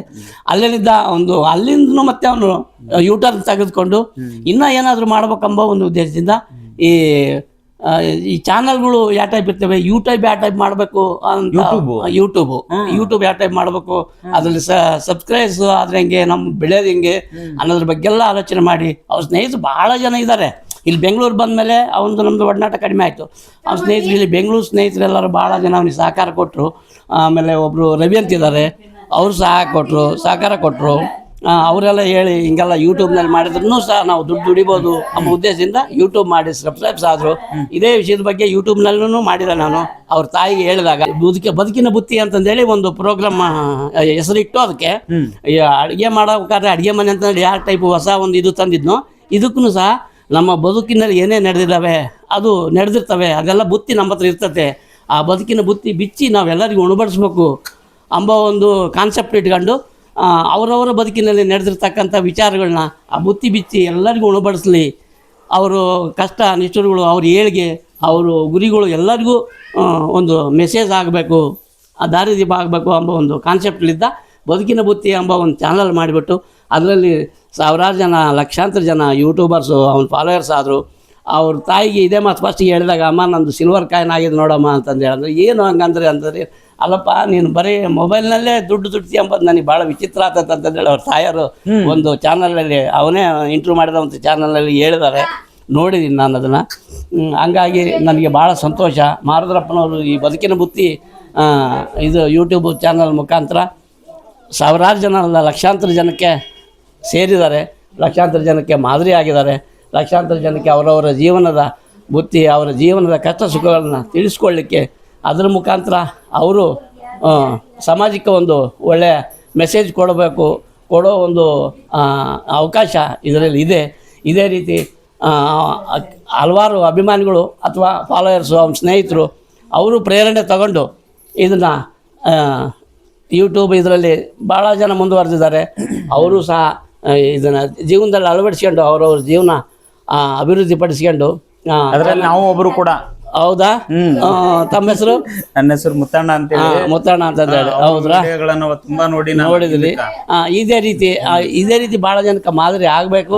ಅಲ್ಲಿಂದ ಒಂದು ಅಲ್ಲಿಂದ ಮತ್ತೆ ಅವನು ಯೂಟರ್ನ್ ತೆಗೆದುಕೊಂಡು ಇನ್ನೂ ಏನಾದರೂ ಮಾಡ್ಬೇಕಂಬ ಒಂದು ಉದ್ದೇಶದಿಂದ ಈ ಈ ಚಾನಲ್ಗಳು ಯಾವ ಟೈಪ್ ಇರ್ತವೆ? ಯೂಟ್ಯೂಬ್ ಯಾವ ಟೈಪ್ ಮಾಡಬೇಕು ಅಂತ? ಯೂಟ್ಯೂಬ್ ಯೂಟ್ಯೂಬ್ ಯಾವ ಟೈಪ್ ಮಾಡಬೇಕು? ಅದರಲ್ಲಿ ಸಬ್ಸ್ಕ್ರೈಬ್ಸ್ ಆದ್ರೆ ಹೆಂಗೆ ನಮ್ಮ ಬೆಳೆಯೋದು ಹೆಂಗೆ ಅನ್ನೋದ್ರ ಬಗ್ಗೆ ಎಲ್ಲ ಆಲೋಚನೆ ಮಾಡಿ. ಅವ್ರ ಸ್ನೇಹಿತರು ಬಹಳ ಜನ ಇದ್ದಾರೆ ಇಲ್ಲಿ ಬೆಂಗಳೂರು ಬಂದಮೇಲೆ ಅವನದು ನಮ್ದು ಒಡನಾಟ ಕಡಿಮೆ ಆಯಿತು. ಅವ್ನ ಸ್ನೇಹಿತರು ಇಲ್ಲಿ ಬೆಂಗಳೂರು ಸ್ನೇಹಿತರೆಲ್ಲರೂ ಭಾಳ ಜನ ಅವ್ನಿಗೆ ಸಹಕಾರ ಕೊಟ್ಟರು ಆಮೇಲೆ ಒಬ್ಬರು ರವಿ ಅಂತಿದ್ದಾರೆ. ಅವರು ಸಹ ಕೊಟ್ಟರು ಸಹಕಾರ ಕೊಟ್ಟರು ಅವರೆಲ್ಲ ಹೇಳಿ ಹಿಂಗೆಲ್ಲ ಯೂಟ್ಯೂಬ್ನಲ್ಲಿ ಮಾಡಿದ್ರು ಸಹ ನಾವು ದುಡ್ಡು ದುಡಿಬೋದು ನಮ್ಮ ಉದ್ದೇಶದಿಂದ ಯೂಟ್ಯೂಬ್ ಮಾಡಿ ಸಬ್ಸ್ಕ್ರೈಬ್ಸ್ ಆದರು. ಇದೇ ವಿಷಯದ ಬಗ್ಗೆ ಯೂಟ್ಯೂಬ್ನಲ್ಲೂ ಮಾಡಿದೆ ನಾನು. ಅವ್ರ ತಾಯಿಗೆ ಹೇಳಿದಾಗ ಬದುಕಿ ಬದುಕಿನ ಬುತ್ತಿ ಅಂತಂದೇಳಿ ಒಂದು ಪ್ರೋಗ್ರಾಮ್ ಹೆಸರಿಟ್ಟು ಅದಕ್ಕೆ ಅಡುಗೆ ಮಾಡಬೇಕಾದ್ರೆ ಅಡುಗೆ ಮನೆ ಅಂತ ಯಾವ ಟೈಪ್ ಹೊಸ ಒಂದು ಇದು ತಂದಿದ್ನೋ ಇದಕ್ಕೂ ಸಹ ನಮ್ಮ ಬದುಕಿನಲ್ಲಿ ಏನೇ ನಡೆದಿದ್ದಾವೆ ಅದು ನಡೆದಿರ್ತವೆ ಅದೆಲ್ಲ ಬುತ್ತಿ ನಮ್ಮ ಹತ್ರ ಇರ್ತತೆ. ಆ ಬದುಕಿನ ಬುತ್ತಿ ಬಿಚ್ಚಿ ನಾವೆಲ್ಲರಿಗೂ ಉಣಬಡಿಸ್ಬೇಕು ಅಂಬ ಒಂದು ಕಾನ್ಸೆಪ್ಟ್ ಇಟ್ಕೊಂಡು ಅವರವರ ಬದುಕಿನಲ್ಲಿ ನಡೆದಿರ್ತಕ್ಕಂಥ ವಿಚಾರಗಳನ್ನ ಆ ಬುತ್ತಿ ಬಿಚ್ಚಿ ಎಲ್ಲರಿಗೂ ಉಣಬಡಿಸ್ಲಿ. ಅವರು ಕಷ್ಟ, ನಿಷ್ಠರುಗಳು, ಅವ್ರ ಏಳಿಗೆ, ಅವರು ಗುರಿಗಳು ಎಲ್ಲರಿಗೂ ಒಂದು ಮೆಸೇಜ್ ಆಗಬೇಕು, ಆ ದಾರಿದೀಪ ಆಗಬೇಕು ಎಂಬ ಒಂದು ಕಾನ್ಸೆಪ್ಟ್ಲಿದ್ದ ಬದುಕಿನ ಬುತ್ತಿ ಎಂಬ ಒಂದು ಚಾನಲ್ ಮಾಡಿಬಿಟ್ಟು ಅದರಲ್ಲಿ ಸಾವಿರಾರು ಜನ, ಲಕ್ಷಾಂತರ ಜನ ಯೂಟ್ಯೂಬರ್ಸು ಅವ್ನ ಫಾಲೋವರ್ಸ್ ಆದರು. ಅವ್ರ ತಾಯಿಗೆ ಇದೇ ಮಾತು ಫಸ್ಟಿಗೆ ಹೇಳಿದಾಗ, ಅಮ್ಮ, ನಂದು ಸಿಲ್ವರ್ ಕಾಯಿನ್ ಆಗಿದೆ ನೋಡಮ್ಮ ಅಂತಂದು ಹೇಳಿದ್ರು. ಏನು ಹಂಗಂದ್ರೆ, ಅಂತಂದ್ರೆ ಅಲ್ಲಪ್ಪ ನೀನು ಬರೀ ಮೊಬೈಲ್ನಲ್ಲೇ ದುಡ್ಡು ದುಡ್ಡು ಎಂಬುದು ನನಗೆ ಭಾಳ ವಿಚಿತ್ರ ಆತತ್ ಅಂತಂದೇಳಿ ಅವ್ರ ತಾಯರು ಒಂದು ಚಾನಲಲ್ಲಿ ಅವನೇ ಇಂಟ್ರ್ಯೂ ಮಾಡಿದ ಒಂದು ಚಾನಲಲ್ಲಿ ಹೇಳಿದ್ದಾರೆ. ನೋಡಿದ್ದೀನಿ ನಾನು ಅದನ್ನು. ಹಂಗಾಗಿ ನನಗೆ ಭಾಳ ಸಂತೋಷ. ಮಾರುದ್ರಪ್ಪನವರು ಈ ಬದುಕಿನ ಬುತ್ತಿ ಇದು ಯೂಟ್ಯೂಬ್ ಚಾನಲ್ ಮುಖಾಂತರ ಸಾವಿರಾರು ಜನ ಅಲ್ಲ ಲಕ್ಷಾಂತರ ಜನಕ್ಕೆ ಸೇರಿದ್ದಾರೆ. ಲಕ್ಷಾಂತರ ಜನಕ್ಕೆ ಮಾದರಿ ಆಗಿದ್ದಾರೆ. ಲಕ್ಷಾಂತರ ಜನಕ್ಕೆ ಅವರವರ ಜೀವನದ ಬುತ್ತಿ ಅವರ ಜೀವನದ ಕಷ್ಟ ಸುಖಗಳನ್ನು ತಿಳಿಸ್ಕೊಳ್ಳಿಕ್ಕೆ ಅದರ ಮುಖಾಂತರ ಅವರು ಸಮಾಜಕ್ಕೆ ಒಂದು ಒಳ್ಳೆಯ ಮೆಸೇಜ್ ಕೊಡಬೇಕು ಕೊಡೋ ಒಂದು ಅವಕಾಶ ಇದರಲ್ಲಿ ಇದೆ. ಇದೇ ರೀತಿ ಹಲವಾರು ಅಭಿಮಾನಿಗಳು ಅಥವಾ ಫಾಲೋಯರ್ಸು ಅವ್ನ ಸ್ನೇಹಿತರು ಅವರು ಪ್ರೇರಣೆ ತಗೊಂಡು ಇದನ್ನು ಯೂಟ್ಯೂಬ್ ಇದರಲ್ಲಿ ಭಾಳ ಜನ ಮುಂದುವರೆದಿದ್ದಾರೆ. ಅವರು ಸಹ ಇದನ್ನು ಜೀವನದಲ್ಲಿ ಅಳವಡಿಸ್ಕೊಂಡು ಅವರವ್ರ ಜೀವನ ಅಭಿವೃದ್ಧಿಪಡಿಸ್ಕೊಂಡು ಅದರಲ್ಲಿ ನಾವು ಒಬ್ಬರು ಕೂಡ ಹೌದಾ? ತಮ್ಮ ಹೆಸರು? ನನ್ನ ಹೆಸರು ಮುತ್ತಣ್ಣ ಅಂತ ಮುತ್ತಣ್ಣ ಹೇಳಿ. ಹೌದ್ರಾ? ತುಂಬಾ ನೋಡಿ ನೋಡಿದ್ರಿ ಇದೇ ರೀತಿ ಇದೇ ರೀತಿ ಬಹಳ ಜನಕ್ಕೆ ಮಾದರಿ ಆಗ್ಬೇಕು.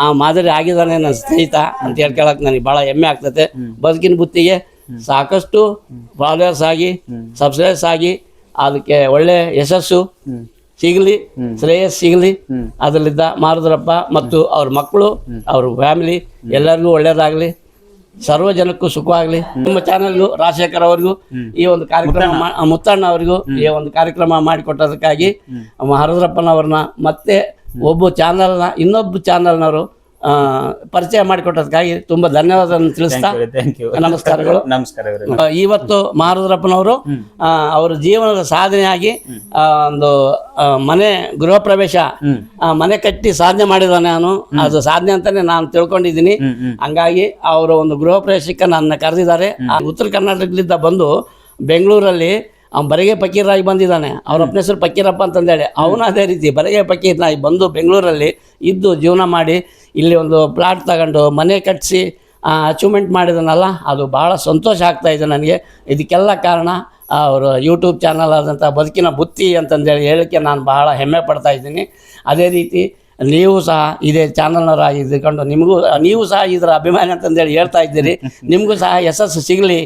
ಆ ಮಾದರಿ ಆಗಿದಾನೆ ನನ್ನ ಸ್ನೇಹಿತ ಅಂತ ಹೇಳ್ಕೊಳಕ್ ನನಗೆ ಬಹಳ ಹೆಮ್ಮೆ ಆಗ್ತದೆ ಬದುಕಿನ ಬುತ್ತಿಗೆ ಸಾಕಷ್ಟು ಫಾಲೋಯರ್ಸ್ ಆಗಿ ಸಬ್ಸ್ಕ್ರೈಬರ್ಸ್ ಆಗಿ ಅದಕ್ಕೆ ಒಳ್ಳೆ ಯಶಸ್ಸು ಸಿಗಲಿ ಶ್ರೇಯಸ್ ಸಿಗಲಿ. ಅದರಲ್ಲಿದ್ದ ಮಾರುದ್ರಪ್ಪ ಮತ್ತು ಅವ್ರ ಮಕ್ಕಳು ಅವ್ರ ಫ್ಯಾಮಿಲಿ ಎಲ್ಲರಿಗೂ ಒಳ್ಳೇದಾಗಲಿ. ಸರ್ವ ಜನಕ್ಕೂ ಸುಖವಾಗ್ಲಿ ನಿಮ್ಮ ಚಾನೆಲ್ಗೂ ರಾಜಶೇಖರ್ ಅವರಿಗೂ ಈ ಒಂದು ಕಾರ್ಯಕ್ರಮ ಮುತ್ತಣ್ಣ. ಅವರಿಗೂ ಈ ಒಂದು ಕಾರ್ಯಕ್ರಮ ಮಾಡಿಕೊಟ್ಟದಕ್ಕಾಗಿ ಹರದ್ರಪ್ಪನವ್ರನ್ನ ಮತ್ತೆ ಒಬ್ಬ ಚಾನಲ್ನ ಇನ್ನೊಬ್ಬ ಚಾನಲ್ನವರು ಪರಿಚಯ ಮಾಡಿಕೊಟ್ಟದಕ್ಕಾಗಿ ತುಂಬಾ ಧನ್ಯವಾದ ತಿಳಿಸ್ತಾ ನಮಸ್ಕಾರಗಳು. [laughs] ನಮಸ್ಕಾರ ಇವತ್ತು ಮಾರುದ್ರಪ್ಪನವರು ಅವರ ಜೀವನದ ಸಾಧನೆಯಾಗಿ ಆ, ಒಂದು ಮನೆ ಗೃಹ ಪ್ರವೇಶ ಮನೆ ಕಟ್ಟಿ ಸಾಧನೆ ಮಾಡಿದ ನಾನು. ಅದು ಸಾಧನೆ ಅಂತಾನೆ ನಾನು ತಿಳ್ಕೊಂಡಿದ್ದೀನಿ. ಹಂಗಾಗಿ ಅವರ ಒಂದು ಗೃಹ ಪ್ರವೇಶಕ್ಕೆ ನನ್ನ ಕರೆದಿದ್ದಾರೆ. ಉತ್ತರ ಕರ್ನಾಟಕದಿಂದ ಬಂದು ಬೆಂಗಳೂರಲ್ಲಿ ಅವ್ನು ಬರಗೆ ಫಕೀರಾಗಿ ಬಂದಿದ್ದಾನೆ. ಅವ್ರ ಅಪ್ಪನ ಹೆಸರು ಫಕೀರಪ್ಪ ಅಂತಂದೇಳಿ. ಅವನು ಅದೇ ರೀತಿ ಬರಗೆ ಫಕೀರ್ನಾಗಿ ಬಂದು ಬೆಂಗಳೂರಲ್ಲಿ ಇದ್ದು ಜೀವನ ಮಾಡಿ ಇಲ್ಲಿ ಒಂದು ಪ್ಲಾಟ್ ತಗೊಂಡು ಮನೆ ಕಟ್ಟಿಸಿ ಅಚೀವ್ಮೆಂಟ್ ಮಾಡಿದನಲ್ಲ ಅದು ಭಾಳ ಸಂತೋಷ ಆಗ್ತಾ ಇದೆ ನನಗೆ. ಇದಕ್ಕೆಲ್ಲ ಕಾರಣ ಅವರು ಯೂಟ್ಯೂಬ್ ಚಾನಲ್ ಆದಂಥ ಬದುಕಿನ ಬುತ್ತಿ ಅಂತಂದೇಳಿ ಹೇಳೋಕ್ಕೆ ನಾನು ಬಹಳ ಹೆಮ್ಮೆ ಪಡ್ತಾ ಇದ್ದೀನಿ. ಅದೇ ರೀತಿ ನೀವು ಸಹ ಇದೇ ಚಾನಲ್ನವರ ಇದ್ಕೊಂಡು ನಿಮಗೂ ನೀವು ಸಹ ಇದರ ಅಭಿಮಾನಿ ಅಂತಂದೇಳಿ ಹೇಳ್ತಾ ಇದ್ದೀರಿ. [laughs] ನಿಮಗೂ ಸಹ ಯಶಸ್ಸು ಸಿಗಲಿ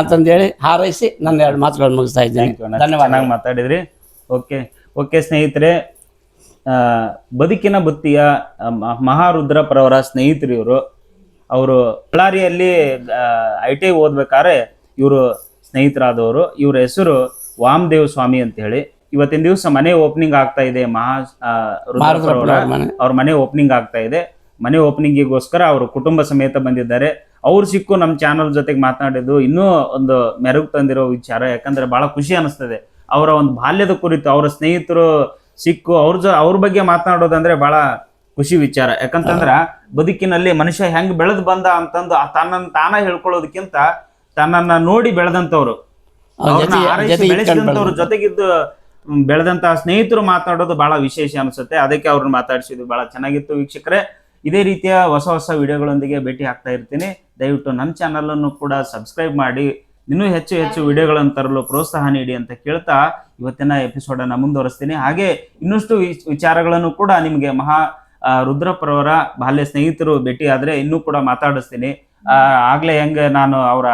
ಅಂತಂದೇಳಿ ಹಾರೈಸಿ ನನ್ನ ಎರಡು ಮಾತುಗಳನ್ನು ಮುಗಿಸ್ತಾ ಇದ್ದೀನಿ. ಧನ್ಯವಾದ ಚೆನ್ನಾಗಿ ಮಾತಾಡಿದ್ರಿ. ಓಕೆ ಓಕೆ ಸ್ನೇಹಿತರೆ ಬದುಕಿನ ಬುತ್ತಿಯ ಆ, ಮ- ಮಹಾರುದ್ರಪ್ಪರವರ ಸ್ನೇಹಿತರು ಇವರು ಅವರು ಬಳ್ಳಾರಿಯಲ್ಲಿ ಐ ಟಿ ಓದ್ಬೇಕಾದ್ರೆ ಇವರು ಸ್ನೇಹಿತರಾದವರು. ಇವರ ಹೆಸರು ವಾಮದೇವ ಸ್ವಾಮಿ ಅಂತ ಹೇಳಿ ಇವತ್ತಿನ ದಿವಸ ಮನೆ ಓಪನಿಂಗ್ ಆಗ್ತಾ ಇದೆ ಮಹಾ. ಅವ್ರ ಮನೆ. ಓಪನಿಂಗ್ ಆಗ್ತಾ ಇದೆ. ಮನೆ ಓಪನಿಂಗಿಗೋಸ್ಕರ ಅವರು ಕುಟುಂಬ ಸಮೇತ ಬಂದಿದ್ದಾರೆ. ಅವ್ರು ಸಿಕ್ಕು ನಮ್ಮ ಚಾನಲ್ ಜೊತೆಗೆ ಮಾತನಾಡಿದ್ದು ಇನ್ನೂ ಒಂದು ಮೆರುಗು ತಂದಿರೋ ವಿಚಾರ ಯಾಕಂದ್ರೆ ಬಹಳ ಖುಷಿ ಅನಿಸ್ತದೆ. ಅವರ ಒಂದು ಬಾಲ್ಯದ ಕುರಿತು ಅವರ ಸ್ನೇಹಿತರು ಸಿಕ್ಕು ಅವ್ರ ಜೊ ಅವ್ರ ಬಗ್ಗೆ ಮಾತನಾಡೋದಂದ್ರೆ ಬಹಳ ಖುಷಿ ವಿಚಾರ. ಯಾಕಂತಂದ್ರ ಬದುಕಿನಲ್ಲಿ ಮನುಷ್ಯ ಹೆಂಗ್ ಬೆಳೆದು ಬಂದ ಅಂತಂದು ತನ್ನ ತಾನ ಹೇಳ್ಕೊಳ್ಳೋದಕ್ಕಿಂತ ತನ್ನನ್ನ ನೋಡಿ ಬೆಳೆದಂತವ್ರು. ಜೊತೆಗಿದ್ದು ಬೆಳೆದಂತಹ ಸ್ನೇಹಿತರು ಮಾತಾಡೋದು ಬಹಳ ವಿಶೇಷ ಅನಿಸುತ್ತೆ. ಅದಕ್ಕೆ ಅವ್ರನ್ನ ಮಾತಾಡಿಸಿದ್ದು ಬಹಳ ಚೆನ್ನಾಗಿತ್ತು ವೀಕ್ಷಕರೇ. ಇದೇ ರೀತಿಯ ಹೊಸ ಹೊಸ ವಿಡಿಯೋಗಳೊಂದಿಗೆ ಭೇಟಿ ಆಗ್ತಾ ಇರ್ತೀನಿ. ದಯವಿಟ್ಟು ನನ್ನ ಚಾನಲನ್ನು ಕೂಡ ಸಬ್ಸ್ಕ್ರೈಬ್ ಮಾಡಿ. ಇನ್ನೂ ಹೆಚ್ಚು ಹೆಚ್ಚು ವಿಡಿಯೋಗಳನ್ನು ತರಲು ಪ್ರೋತ್ಸಾಹ ನೀಡಿ ಅಂತ ಕೇಳ್ತಾ ಇವತ್ತಿನ ಎಪಿಸೋಡನ್ನು ಮುಂದುವರಿಸ್ತೀನಿ. ಹಾಗೆ ಇನ್ನಷ್ಟು ವಿಚಾರಗಳನ್ನು ಕೂಡ ನಿಮಗೆ ಮಹಾ ರುದ್ರಪ್ಪರವರ ಬಾಲ್ಯ ಸ್ನೇಹಿತರು ಭೇಟಿ ಆದ್ರೆ ಇನ್ನೂ ಕೂಡ ಮಾತಾಡಿಸ್ತೀನಿ. ಆಗಲೇ ಹೆಂಗೆ ನಾನು ಅವರ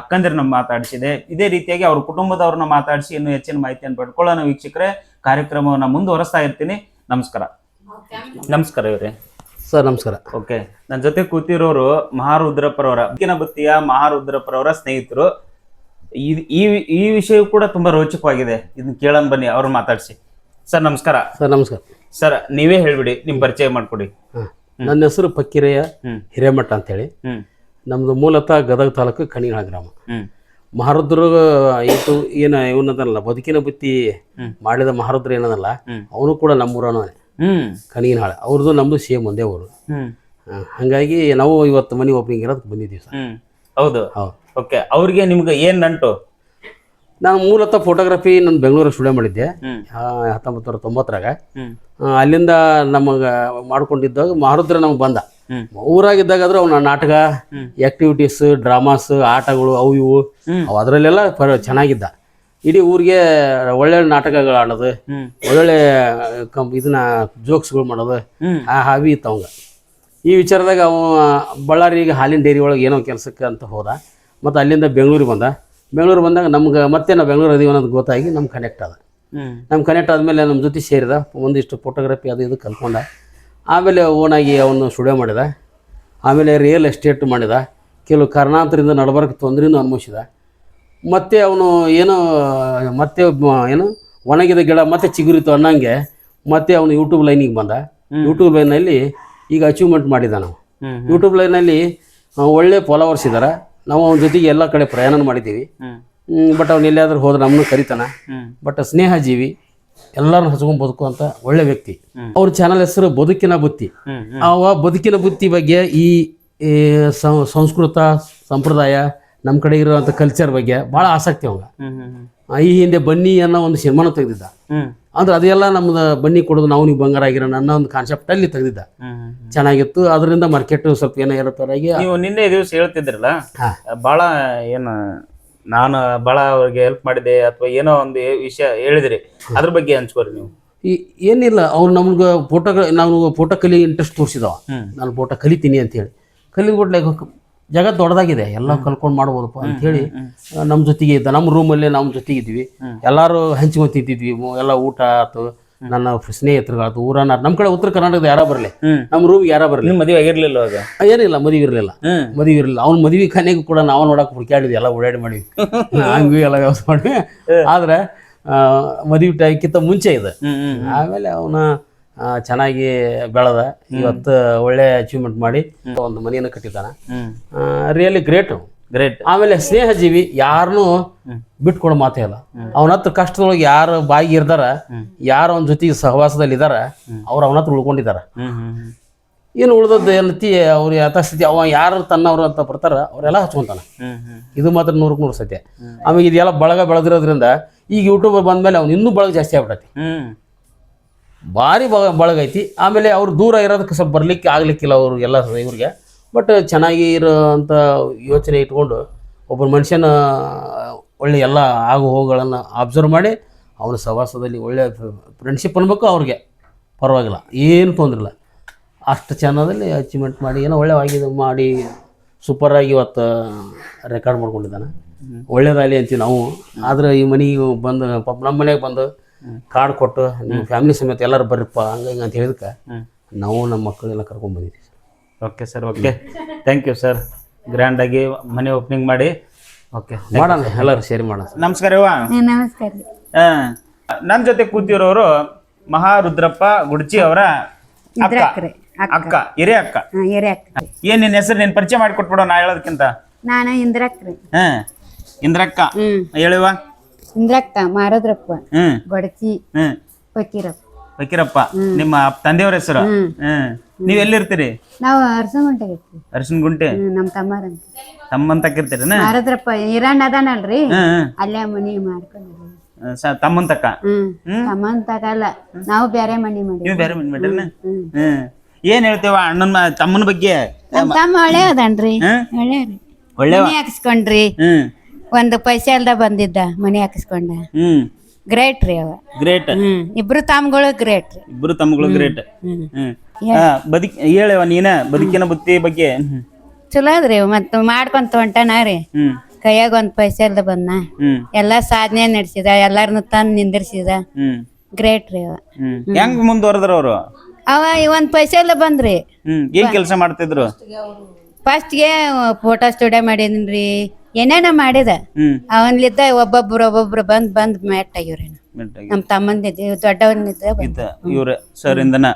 ಅಕ್ಕಂದಿರನ್ನ ಮಾತಾಡಿಸಿದೆ. ಇದೇ ರೀತಿಯಾಗಿ ಅವ್ರ ಕುಟುಂಬದವ್ರನ್ನ ಮಾತಾಡಿಸಿ ಇನ್ನೂ ಹೆಚ್ಚಿನ ಮಾಹಿತಿಯನ್ನು ಪಡ್ಕೊಳ್ಳೋಣ ವೀಕ್ಷಕರೇ. ಕಾರ್ಯಕ್ರಮವನ್ನು ಮುಂದುವರೆಸ್ತಾ ಇರ್ತೀನಿ. ನಮಸ್ಕಾರ. ನಮಸ್ಕಾರ ಇವ್ರೆ. ಸರ್ ನಮಸ್ಕಾರ. ಓಕೆ. ನನ್ನ ಜೊತೆ ಕೂತಿರೋರು ಮಹಾರುದ್ರಪ್ಪರವರ ಬುಕ್ಕಿನ ಬುತ್ತಿಯ ಮಹಾರುದ್ರಪ್ಪರವರ ಸ್ನೇಹಿತರು. ಈ ಈ ಈ ವಿಷಯ ಕೂಡ ತುಂಬಾ ರೋಚಕವಾಗಿದೆ. ಇದನ್ನ ಕೇಳೋಣ ಬನ್ನಿ ಅವ್ರು ಮಾತಾಡಿಸಿ. ಸರ್ ನಮಸ್ಕಾರ. ಸರ್ ನಮಸ್ಕಾರ. ಸರ್ ನೀವೇ ಹೇಳ್ಬಿಡಿ ನಿಮ್ ಪರಿಚಯ ಮಾಡ್ಕೊಡಿ. ಹಾಂ. ನನ್ನ ಹೆಸರು ಪಕ್ಕಿರಯ್ಯ ಹಿರೇಮಠ ಅಂತೇಳಿ. ಹೇಳಿ ನಮ್ಮದು ಮೂಲತಃ ಗದಗ ತಾಲೂಕು ಕಣಿಗಳ ಗ್ರಾಮ. ಮಹಾರುದ್ರ ಇದು ಏನು ಇವನದಲ್ಲ ಬದುಕಿನ ಬುತ್ತಿ ಮಾಡಿದ ಮಹಾರುದ್ರ ಏನದಲ್ಲ. ಅವನು ಕೂಡ ನಮ್ಮೂರನ ಕಣಿಗಿನಾಳ ಅವ್ರದ್ದು ನಮ್ಮದು ಸೇಮ್ ಒಂದೇ ಊರು. ಹಂಗಾಗಿ ಹಾಗಾಗಿ ನಾವು ಇವತ್ತು ಮನೆ ಓಪನಿಂಗ್ ಇರೋದಕ್ಕೆ ಬಂದಿದ್ದೀವಿ ಸರ್. ಹೌದು. ಹೌದು. ಓಕೆ ಅವ್ರಿಗೆ ನಿಮ್ಗೆ ಏನ್ ನಂಟು? ನಾನು ಮೂಲತಃ ಫೋಟೋಗ್ರಫಿ ನಾನು ಬೆಂಗಳೂರಲ್ಲಿ ಸ್ಟುಡಿಯೋ ಮಾಡಿದ್ದೆ. ಹತ್ತೊಂಬತ್ತು ನೂರ ತೊಂಬತ್ತರಾಗ. ಅಲ್ಲಿಂದ ನಮಗೆ ಮಾಡ್ಕೊಂಡಿದ್ದಾಗ ಮಹಾರುದ್ರ ನಮ್ಗೆ ಬಂದ. ಊರಾಗಿದ್ದಾಗಾದ್ರೆ ಅವನ ನಾಟಕ ಆಕ್ಟಿವಿಟೀಸ್ ಡ್ರಾಮಾಸ್ ಆಟಗಳು ಅವು ಇವು. ಅವು ಅದರಲ್ಲೆಲ್ಲ ಚೆನ್ನಾಗಿದ್ದ. ಇಡೀ ಊರಿಗೆ ಒಳ್ಳೆ ನಾಟಕಗಳು ಆಡೋದು ಒಳ್ಳೊಳ್ಳೆ ಕಂ ಇದನ್ನ ಜೋಕ್ಸ್ಗಳು ಮಾಡೋದು ಆ ಹಾವಿ ಇತ್ತು ಅವಂಗ. ಈ ವಿಚಾರದಾಗ ಅವ ಬಳ್ಳಾರಿಗೆ ಹಾಲಿನ ಡೈರಿ ಒಳಗೆ ಏನೋ ಕೆಲಸಕ್ಕೆ ಅಂತ ಹೋದ. ಮತ್ತು ಅಲ್ಲಿಂದ ಬೆಂಗಳೂರಿಗೆ ಬಂದ. ಬೆಂಗಳೂರು ಬಂದಾಗ ನಮ್ಗೆ ಮತ್ತೆ ನಾವು ಬೆಂಗಳೂರು ಅದೀವಿ ಅನ್ನೋದು ಗೊತ್ತಾಗಿ ನಮ್ಗೆ ಕನೆಕ್ಟ್ ಆದ. ನಮ್ಮ ಕನೆಕ್ಟ್ ಆದಮೇಲೆ ನಮ್ಮ ಜೊತೆ ಸೇರಿದ ಒಂದಿಷ್ಟು ಫೋಟೋಗ್ರಫಿ ಅದು ಇದು ಕಲ್ತ್ಕೊಂಡ ಆಮೇಲೆ ಓನಾಗಿ ಅವನು ಸ್ಟುಡಿಯೋ ಮಾಡಿದ ಆಮೇಲೆ ರಿಯಲ್ ಎಸ್ಟೇಟ್ ಮಾಡಿದ ಕೆಲವು ಕರ್ನಾಟಕದಿಂದ ನಡಬರ್ಕ ತೊಂದರೆನೂ ಅನುಭವಿಸಿದ ಮತ್ತೆ ಅವನು ಏನು ಮತ್ತೆ ಏನು ಒಣಗಿದ ಗಿಡ ಮತ್ತೆ ಚಿಗುರಿತು ಅನ್ನಂಗೆ ಮತ್ತೆ ಅವನು ಯೂಟ್ಯೂಬ್ ಲೈನಿಗೆ ಬಂದ. ಯೂಟ್ಯೂಬ್ ಲೈನಲ್ಲಿ ಈಗ ಅಚೀವ್ಮೆಂಟ್ ಮಾಡಿದ ನಾವು. ಯೂಟ್ಯೂಬ್ ಲೈನಲ್ಲಿ ಒಳ್ಳೆ ಫಾಲೋವರ್ಸ್ ಇದ್ದಾರೆ ನಾವು ಅವನ ಜೊತೆಗೆ ಎಲ್ಲ ಕಡೆ ಪ್ರಯಾಣ ಮಾಡಿದ್ದೀವಿ. ಬಟ್ ಅವ್ನು ಎಲ್ಲಿಯಾದ್ರೂ ಹೋದ್ರೆ ನಮ್ಮನ್ನು ಕರಿತಾನ. ಬಟ್ ಸ್ನೇಹ ಜೀವಿ ಎಲ್ಲರನ್ನ ಹಚ್ಕೊಂಡು ಬದುಕುವಂತ ಒಳ್ಳೆ ವ್ಯಕ್ತಿ. ಅವ್ರ ಚಾನಲ್ ಹೆಸರು ಬದುಕಿನ ಬುತ್ತಿ. ಅವ ಬದುಕಿನ ಬುತ್ತಿ ಬಗ್ಗೆ ಈ ಸಂಸ್ಕೃತ ಸಂಪ್ರದಾಯ ನಮ್ಮ ಕಡೆ ಇರುವಂತ ಕಲ್ಚರ್ ಬಗ್ಗೆ ಬಹಳ ಆಸಕ್ತಿ ಅವಾಗ. ಈ ಹಿಂದೆ ಬನ್ನಿ ಅನ್ನೋ ಒಂದು ಸಿನಿಮಾನು ತೆಗೆದಿದ್ದ. ಅಂದ್ರೆ ಅದೆಲ್ಲ ನಮ್ದು ಬನ್ನಿ ಕೊಡೋದು ನಾವು ನೀವು ಬಂಗಾರ ಆಗಿರೋಣ ಅನ್ನೋ ಒಂದು ಕಾನ್ಸೆಪ್ಟ್ ಅಲ್ಲಿ ತೆಗೆದಿದ್ದ. ಚೆನ್ನಾಗಿತ್ತು. ಅದರಿಂದ ಮಾರ್ಕೆಟ್ ಸ್ವಲ್ಪ ಏನೋ ಏರುತ್ತಾರಾಗಿ ನೀವು ನಿನ್ನೆ ದಿವಸ ಹೇಳ್ತಿದ್ರಲ್ಲ. ಬಹಳ ಏನು ನಾನು ಬಹಳ ಅವ್ರಿಗೆ ಹೆಲ್ಪ್ ಮಾಡಿದೆ ಅಥವಾ ಏನೋ ಒಂದು ವಿಷಯ ಹೇಳಿದ್ರಿ. ಅದ್ರ ಬಗ್ಗೆ ಹಂಚ್ಕೋರಿ ನೀವು. ಈ ಏನಿಲ್ಲ ಅವ್ರು ನಮ್ಗೆ ಫೋಟೋ ನಾವು ಫೋಟೋ ಕಲಿ ಇಂಟ್ರೆಸ್ಟ್ ತೋರಿಸಿದವ. ನಾನು ಫೋಟೋ ಕಲಿತೀನಿ ಅಂತ ಹೇಳಿ. ಕೂಡಲೇ ಜಗತ್ತು ದೊಡ್ಡದಾಗಿದೆ ಎಲ್ಲ ಕಲ್ಕೊಂಡು ಮಾಡ್ಬೋದಪ್ಪ ಅಂತೇಳಿ ನಮ್ಮ ಜೊತೆಗೆ ಇದ್ದ ನಮ್ಮ ರೂಮಲ್ಲೇ ನಮ್ಮ ಜೊತೆಗೆ ಇದ್ವಿ ಎಲ್ಲರೂ ಹಂಚ್ಕೊಂಡ್ ತಿಂತಿದ್ವಿ ಎಲ್ಲ ಊಟ ಆಯ್ತು ನನ್ನ ಸ್ನೇಹಿತರುಗಳಾಯ್ತು ಊರನ್ನ ನಮ್ಮ ಕಡೆ ಉತ್ತರ ಕರ್ನಾಟಕದ ಯಾರ ಬರಲಿ. ನಮ್ಮ ರೂಮ್ಗೆ ಯಾರ ಬರಲಿ? ಮದುವೆ ಆಗಿರ್ಲಿಲ್ಲ ಅವಾಗ? ಏನಿಲ್ಲ ಮದುವೆ ಇರಲಿಲ್ಲ. ಮದುವೆ ಇರಲಿಲ್ಲ. ಅವ್ನ ಮದುವೆ ಖಾನೆಗೂ ಕೂಡ ನಾವು ನೋಡಕ್ ಹುಡುಕಾಡಿದ್ವಿ ಎಲ್ಲ ಓಡಾಡಿ ಮಾಡಿದ್ವಿ [laughs] ಹಂಗೂ ಎಲ್ಲ ವ್ಯವಸ್ಥೆ ಮಾಡಿ. ಆದ್ರೆ ಮದುವೆ ಟೈಮ್ಕಿಂತ ಮುಂಚೆ ಇದೆ. ಆಮೇಲೆ ಅವನ ಚೆನ್ನಾಗಿ ಬೆಳೆದ. ಇವತ್ತು ಒಳ್ಳೆ ಅಚೀವ್ಮೆಂಟ್ ಮಾಡಿ ಒಂದು ಮನೆಯನ್ನು ಕಟ್ಟಿದ್ದಾನೆ. ರಿಯಲಿ ಗ್ರೇಟ್ ಗ್ರೇಟ್ ಆಮೇಲೆ ಸ್ನೇಹಜೀವಿ ಯಾರನ್ನೂ ಬಿಟ್ಕೊಡೋ ಮಾತೇ ಇಲ್ಲ. ಅವನ ಹತ್ರ ಕಷ್ಟದೊಳಗೆ ಯಾರು ಬಾಯಿ ಇರ್ದಾರ ಯಾರು ಅವನ ಜೊತೆಗೆ ಸಹವಾಸದಲ್ಲಿ ಇದಾರ ಅವ್ರು ಅವನ ಹತ್ರ ಹ್ಮ್ ಏನು ಉಳ್ದದ್ದು ಏನತಿ ಅವ್ರ ಯಥಾಸ್ಥಿತಿ ಅವ ಯಾರು ತನ್ನವ್ರು ಅಂತ ಬರ್ತಾರ ಅವರೆಲ್ಲ ಹಚ್ಕೊಂತಾನ. ಇದು ಮಾತ್ರ ನೂರಕ್ಕೆ ನೂರು ಸತ್ಯ. ಆಮೇಲೆ ಇದೆಲ್ಲ ಬಳಗ ಬೆಳೆದಿರೋದ್ರಿಂದ ಈಗ ಯೂಟ್ಯೂಬರ್ ಬಂದ್ಮೇಲೆ ಅವ್ನು ಇನ್ನೂ ಬಳಗ ಜಾಸ್ತಿ ಆಗ್ಬಿಟ್ಟೈತಿ ಭಾರಿ ಬ ಬಳಗೈತಿ. ಆಮೇಲೆ ಅವ್ರು ದೂರ ಇರೋದಕ್ಕೆ ಸ್ವಲ್ಪ ಬರಲಿಕ್ಕೆ ಆಗಲಿಕ್ಕಿಲ್ಲ ಅವರು ಎಲ್ಲ ಇವ್ರಿಗೆ. ಬಟ್ ಚೆನ್ನಾಗಿ ಇರೋಂಥ ಯೋಚನೆ ಇಟ್ಕೊಂಡು ಒಬ್ಬ ಮನುಷ್ಯನ ಒಳ್ಳೆ ಎಲ್ಲ ಆಗು ಹೋಗುಗಳನ್ನು ಅಬ್ಸರ್ವ್ ಮಾಡಿ ಅವನ ಸಹವಾಸದಲ್ಲಿ ಒಳ್ಳೆ ಫ್ರೆಂಡ್ಶಿಪ್ ಅನ್ಬೇಕು ಅವ್ರಿಗೆ. ಪರವಾಗಿಲ್ಲ ಏನು ತೊಂದರೆ ಇಲ್ಲ. ಅಷ್ಟು ಚೆನ್ನಾದಲ್ಲಿ ಅಚೀವ್ಮೆಂಟ್ ಮಾಡಿ ಏನೋ ಒಳ್ಳೆವಾಗಿ ಮಾಡಿ ಸೂಪರಾಗಿ ಇವತ್ತು ರೆಕಾರ್ಡ್ ಮಾಡ್ಕೊಂಡಿದ್ದಾನೆ. ಒಳ್ಳೇದಾಗಲಿ ಅಂತೀವಿ ನಾವು. ಆದ್ರೆ ಈ ಮನೆಗೆ ಬಂದು ಪಾಪ ನಮ್ಮ ಮನೆಗೆ ಬಂದು ಕಾರ್ಡ್ ಕೊಟ್ಟು ನಿಮ್ಮ ಫ್ಯಾಮಿಲಿ ಸಮೇತ ಎಲ್ಲರೂ ಬರ್ರಿಪ್ಪ ಹಂಗೆ ಹಿಂಗೆ ಅಂತ ಹೇಳಿದಕ್ಕೆ ನಾವು ನಮ್ಮ ಮಕ್ಕಳನ್ನೆಲ್ಲ ಕರ್ಕೊಂಡು ಬಂದಿದ್ದೀವಿ okay sir okay thank you sir grand ಆಗಿ ಮನೆ ಓಪನಿಂಗ್ ಮಾಡಿ. ಓಕೆ ಮಾಡೋಣ ಎಲ್ಲರೂ ಸೇರಿ ಮಾಡೋಣ ನಮಸ್ಕಾರ ಯವ್ವ. ನಮಸ್ಕಾರ. ಹಾಂ. ನನ್ನ ಜೊತೆ ಕೂತಿರೋರು ಮಹಾರುದ್ರಪ್ಪ ಗುಡ್ಚಿ ಅವರ ಅಕ್ಕ. ಅಕ್ಕ. ಹಿರಿಯ ಅಕ್ಕ. ಏನ್ ನಿನ್ನ ಹೆಸರು ನೀನ್ ಪರಿಚಯ ಮಾಡಿಕೊಟ್ಬಿಡೋ ನಾ ಹೇಳೋದಕ್ಕಿಂತ. ನಾನು ಇಂದ್ರಕ್ಕ ಹಾ. ಇಂದ್ರಕ್ಕ. ಹೇಳಿವ ಇಂದ್ರಕ್ಕ ಮಾರದ್ರಪ್ಪ ಹ್ಮ್. ಗೊಡಚಿ ಹ್ಮ್. ಫಕೀರಪ್ಪ. ಫಕೀರಪ್ಪ ನಿಮ್ಮ ತಂದೆಯವ್ರ ಹೆಸರು? ಹ್ಮ್. ಹ್ಮ್. ನೀವ್ ಎಲ್ಲಿರ್ತೀರಿ? ನಾವು ಅರ್ಸಮಂಟಾಗ ಅರ್ಶಿನ ಗುಂಟೆ ನಮ್ಮ ತಮ್ಮರ ಅಂತ ತಮ್ಮಂತಕ್ಕಿರ್ತೀರನ ಮಾರದ್ರಪ್ಪ ಇರಾನ್ ಅದಾನಲ್ರಿ? ಹ್ಮ್ ಹ್ಮ್. ಅಲ್ಲೇ ಮನಿ ಮಾಡ್ಕೊಂಡ್ರಿ ಸ- ತಮ್ಮಂತಕ್ಕ? ಹ್ಮ್. ನಾವು ಬೇರೆ ಮನಿ ಮಾಡಿ ನೀವು ಬೇರೆ ಮನೆ ಮಾಡ್ಯಾರನ ಹ್ಮ್ ಏನ್ ಹೇಳ್ತೇವ ಅಣ್ಣನ ಮ- ತಮ್ಮನ ಬಗ್ಗೆ? ನಮ್ಮ ತಮ್ಮ ಒಳ್ಳೆ ಅದನ್ರಿ ಹ್ಮ್? ಒಳ್ಳೆ ಒಳ್ಳೆವ ಹಾಕಿಸ್ಕೊಂಡ್ರಿ. ಹ್ಮ್. ಒಂದು ಪೈಸೆ ಅಲ್ದ ಬಂದಿದ್ದ ಮನಿ ಹಾಕಿಸ್ಕೊಂಡ. ಹ್ಮ್. ಗ್ರೇಟ್ ರೀ ಅವ. ಗ್ರೇಟ್ ಹ್ಮ್. ಇಬ್ರು ತಮ್ಮಗಳು ಗ್ರೇಟ್ ರೀ. ಇಬ್ರು ತಮ್ಮಗಳು ಗ್ರೇಟ್ ಬದುಕಿ ಹೇಳವ ನೀನ? ಬದುಕಿನ ಬುತ್ತಿ ಬಗ್ಗೆ? ಹ್ಮ್. ಚಲೋ ಅದ್ರಿ ಮತ್ ಮಾಡ್ಕೊಂತ ಹೊಂಟಾನ ರೀ. ಹ್ಮ್. ಕೈಯಾಗ ಒಂದ್ ಪೈಸೆ ಅಲ್ದ ಬಂದ ಹ್ಮ್. ಎಲ್ಲಾ ಸಾಧನೆ ನಡೆಸಿದ ಎಲ್ಲಾರನ್ನು ತಂದ್ ನಿಂದಿರ್ಸಿದ. ಹ್ಮ್. ಗ್ರೇಟ್ ರೀ ಅವ. ಹ್ಮ್. ಹೆಂಗ್ ಮುಂದುವರೆದ್ರ ಅವ್ರು? ಅವ ಈ ಒಂದ್ ಪೈಸೆ ಎಲ್ಲ ಬಂದ್ರಿ. ಹ್ಮ್. ಏನ್ ಕೆಲಸ ಮಾಡ್ತಿದ್ರು? ಫಸ್ಟ್ಗೆ ಫೋಟೋ ಸ್ಟುಡಿಯೋ ಮಾಡಿದ್ರಿ ಏನೇನ ಮಾಡಿದ. ಅವನ್ಲಿದ್ದ ಒಬ್ಬೊಬ್ರು ಒಬ್ಬೊಬ್ರು ಬಂದ್ ಬಂದ್ ಮ್ಯಾಟ್ ಇವ್ರೇನ. ನಮ್ ತಮ್ಮಂದಿದ್ದ ದೊಡ್ಡವನಿದ್ದ ಇವ್ರ ಸರ್ ಇಂದನ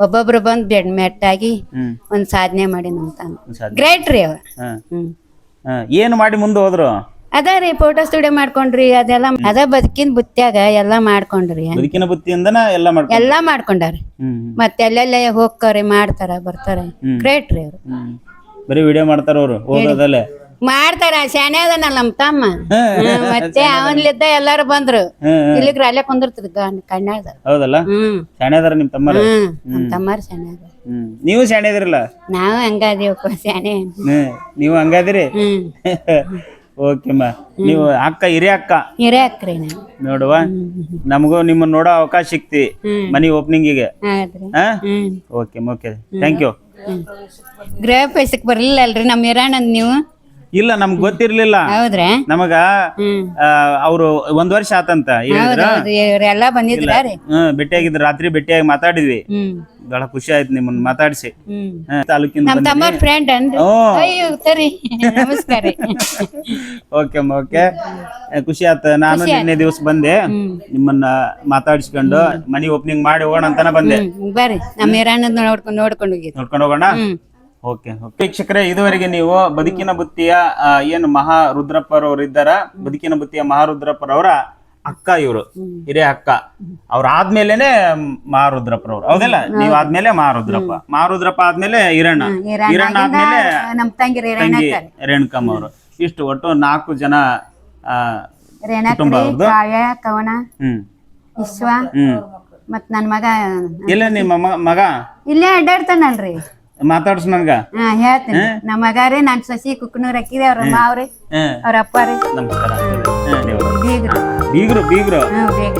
ಒಬ್ಬೊಬ್ರು ಬಂದ್ ಬೆಡ್ ಮ್ಯಾಟ್ ಆಗಿ ಒಂದ್ ಸಾಧನೆ ಮಾಡಿ ನಮ್ ತಮ್ಮ. ಗ್ರೇಟ್ ರೀ ಅವ. ಹಾ. ಹ್ಮ್. ಏನ್ ಮಾಡಿ ಮುಂದೆ ಹೋದ್ರು? ಅದ ರೀ ಫೋಟೋ ಸ್ಟುಡಿಯೋ ಮಾಡ್ಕೊಂಡ್ರಿ ಅದೆಲ್ಲ ಅದ ಬದುಕಿನ ಬುತ್ತಿಯಾಗ ಎಲ್ಲಾ ಮಾಡ್ಕೊಂಡ್ರಿ. ಬದುಕಿನ ಬುತ್ತಿಯಿಂದ ಎಲ್ಲ ಮಾಡ್ಕೊಂಡು ಎಲ್ಲಾ ಮಾಡ್ಕೊಂಡಾರಿ. ಮತ್ತೆ ಅಲ್ಲೆಲ್ಲ ಹೋಗ್ತಾರೆ ಮಾಡ್ತಾರ ಬರ್ತಾರೆ. ಗ್ರೇಟ್ ರೀ ಅವ್ರು. ಬರೀ ವಿಡಿಯೋ ಮಾಡ್ತಾರ ಅವ್ರು ಓದೋದಲ್ಲೇ ಮಾಡ್ತಾರ ಶಾನೆ ಅದನಲ್ಲ ನಮ್ ತಮ್ಮ. ಹ್ಮ್, ಮತ್ತೆ ಅವನ್ಲಿದ್ದ ಎಲ್ಲಾರು ಬಂದ್ರು. ಇಲ್ಲಿ ಇಲ್ಲಿಗ್ರ ಅಲ್ಲೇ ಕುಂದಿರ್ತದ ಕಣ್ಣಾದ ಹೌದಲ್ಲ? ಹ್ಮ್. ಶಾಣೆ ಅದಾರ ನಿಮ್ ತಮ್ಮ ಹ್ಮ್ ನಮ್ ತಮ್ಮಾರ ಶಾನೆ ಅದ ಹ್ಮ್. ನೀವು ಶಾಣೆ ನಾವು ಹಂಗಾದೇವಪ್ಪ ಶಾನೆ ಹ್ಮ್. ನೀವು ಹಂಗಾದಿರಿ ಹ್ಮ್. [laughs] ಓಕೆಮ್ಮ ನೀವು ಅಕ್ಕ ಹಿರಿಯ ಅಕ್ಕ? ಹಿರೇ ಅಕ್ರಿ ನಾನು ನೋಡುವ. ನಮಗೂ ನಿಮ್ಮನ್ನ ನೋಡೋ ಅವಕಾಶ ಸಿಕ್ತಿ ಹ್ಮ್. ಮನಿ ಓಪನಿಂಗಿಗೆ. ಹೌದ್ರಿ. ಹಾ? ಹ್ಮ್. ಓಕೆ ಓಕೆ ಥ್ಯಾಂಕ್ ಯು ಗೃಹ ಪೈಸಕ್ ಬರ್ಲಿಲ್ಲ ಅಲ್ರಿ ನಮ್ಮ ಇರಾಣದ್ ನೀವು? ಇಲ್ಲ ನಮ್ಗ್ ಗೊತ್ತಿರ್ಲಿಲ್ಲ. ಹೌದ್ರಾ? ನಮಗ ಅವ್ರು ಒಂದ್ ವರ್ಷ ಆತಂತ ಹೇಳಿದ್ರ? ಹೌದೌದು ಇವ್ರೆಲ್ಲಾ ಬಂದಿದ್ರ ರೀ ಹ್ಮ್ ಭೇಟಿಯಾಗಿದ್ರು ರಾತ್ರಿ ಭೇಟಿಯಾಗಿ ಮಾತಾಡಿದ್ವಿ. ಹ್ಮ್. ಬಹಳ ಖುಷಿ ಆಯ್ತು ನಿಮ್ಮನ್ನ ಮಾತಾಡಿಸಿ. ಹ್ಮ್. ಹಾ, ತಾಲೂಕಿಂದ ನಮ್ ತಮ್ಮ ಫ್ರೆಂಡ್ ಅನ್ರಿ ಓ. ಅಯ್ಯೋ ಸರಿ. ನಮಸ್ಕಾರ. ರೀ ಓಕೆ ಅಮ್ಮ ಓಕೆ. ಖುಷಿ ಆತ. ನಾನು ನಿನ್ನೆ ದಿವಸ ಬಂದೆ. ನಿಮ್ಮನ್ನ ಮಾತಾಡಿಸ್ಕೊಂಡು ಮನಿ ಓಪನಿಂಗ್ ಮಾಡಿ ಹೋಗೋಣ ಅಂತಾನೆ ಬಂದೆ. ಹ್ಮ್ ಬರ್ರಿ. ನಮ್ಮ ನೋಡ್ಕೊಂಡು ನೋಡ್ಕೊಂಡು ಹೋಗಿ ನೋಡ್ಕೊಂಡು ಹೋಗೋಣ? ಓಕೆ. ವೀಕ್ಷಕರೇ ಇದುವರೆಗೆ ನೀವು ಬದುಕಿನ ಬುತ್ತಿಯ ಏನು ಮಹಾ ರುದ್ರಪ್ಪರವರಿದ್ದಾರ ಬದುಕಿನ ಬುತ್ತಿಯ ಮಹಾರುದ್ರಪ್ಪರವರ ಅಕ್ಕ ಇವರು ಹಿರಿಯ ಅಕ್ಕ. ಅವ್ರ ಆದ್ಮೇಲೆನೆ ಮಹಾರುದ್ರಪ್ಪರವ್ರು. ಹೌದಲ್ಲ? ನೀವ್ ಆದ್ಮೇಲೆ ಮಹಾರುದ್ರಪ್ಪ. ಮಹಾರುದ್ರಪ್ಪ ಆದ್ಮೇಲೆ ಹಿರಣ್ಣ ಹಿರಣ್ಣ ಆದ್ಮೇಲೆ ನಮ್ ತಂಗಿ ರೇಣುಕಮ್ಮ ಅವರು. ಇಷ್ಟು ಒಟ್ಟು ನಾಲ್ಕು ಜನ ಕುಟುಂಬ ಹ್ಮ್. ವಿಶ್ವ ಹ್ಮ್. ಮತ್ ನನ್ ಮಗ. ಇಲ್ಲ ನಿಮ್ಮ ಮಗ? ಇಲ್ಲೇ ಅಡ್ಡಾಡ್ತಾನಲ್ರಿ. ಮಾತಾಡ್ಸ್ ನನ್ಗ. ಹಾ ಹೇಳ್ತೀನಿ. ನಮ್ಮ ಮಗಾರಿ ನಾನ್ ಸಸಿ ಕುಕ್ನೂರ್ ಹಾಕಿದೆ ಅವ್ರ ಅಮ್ಮ ಹ್ಮ್ ಅವ್ರ ಅಪ್ಪ ರೀ ನಮಸ್ಕಾರ ಹ್ಮ್. ಬೀಗ್ರು. ಬೀಗ್ರು ಬೀಗ್ರು. ಹ್ಮ್ ಬೇಗ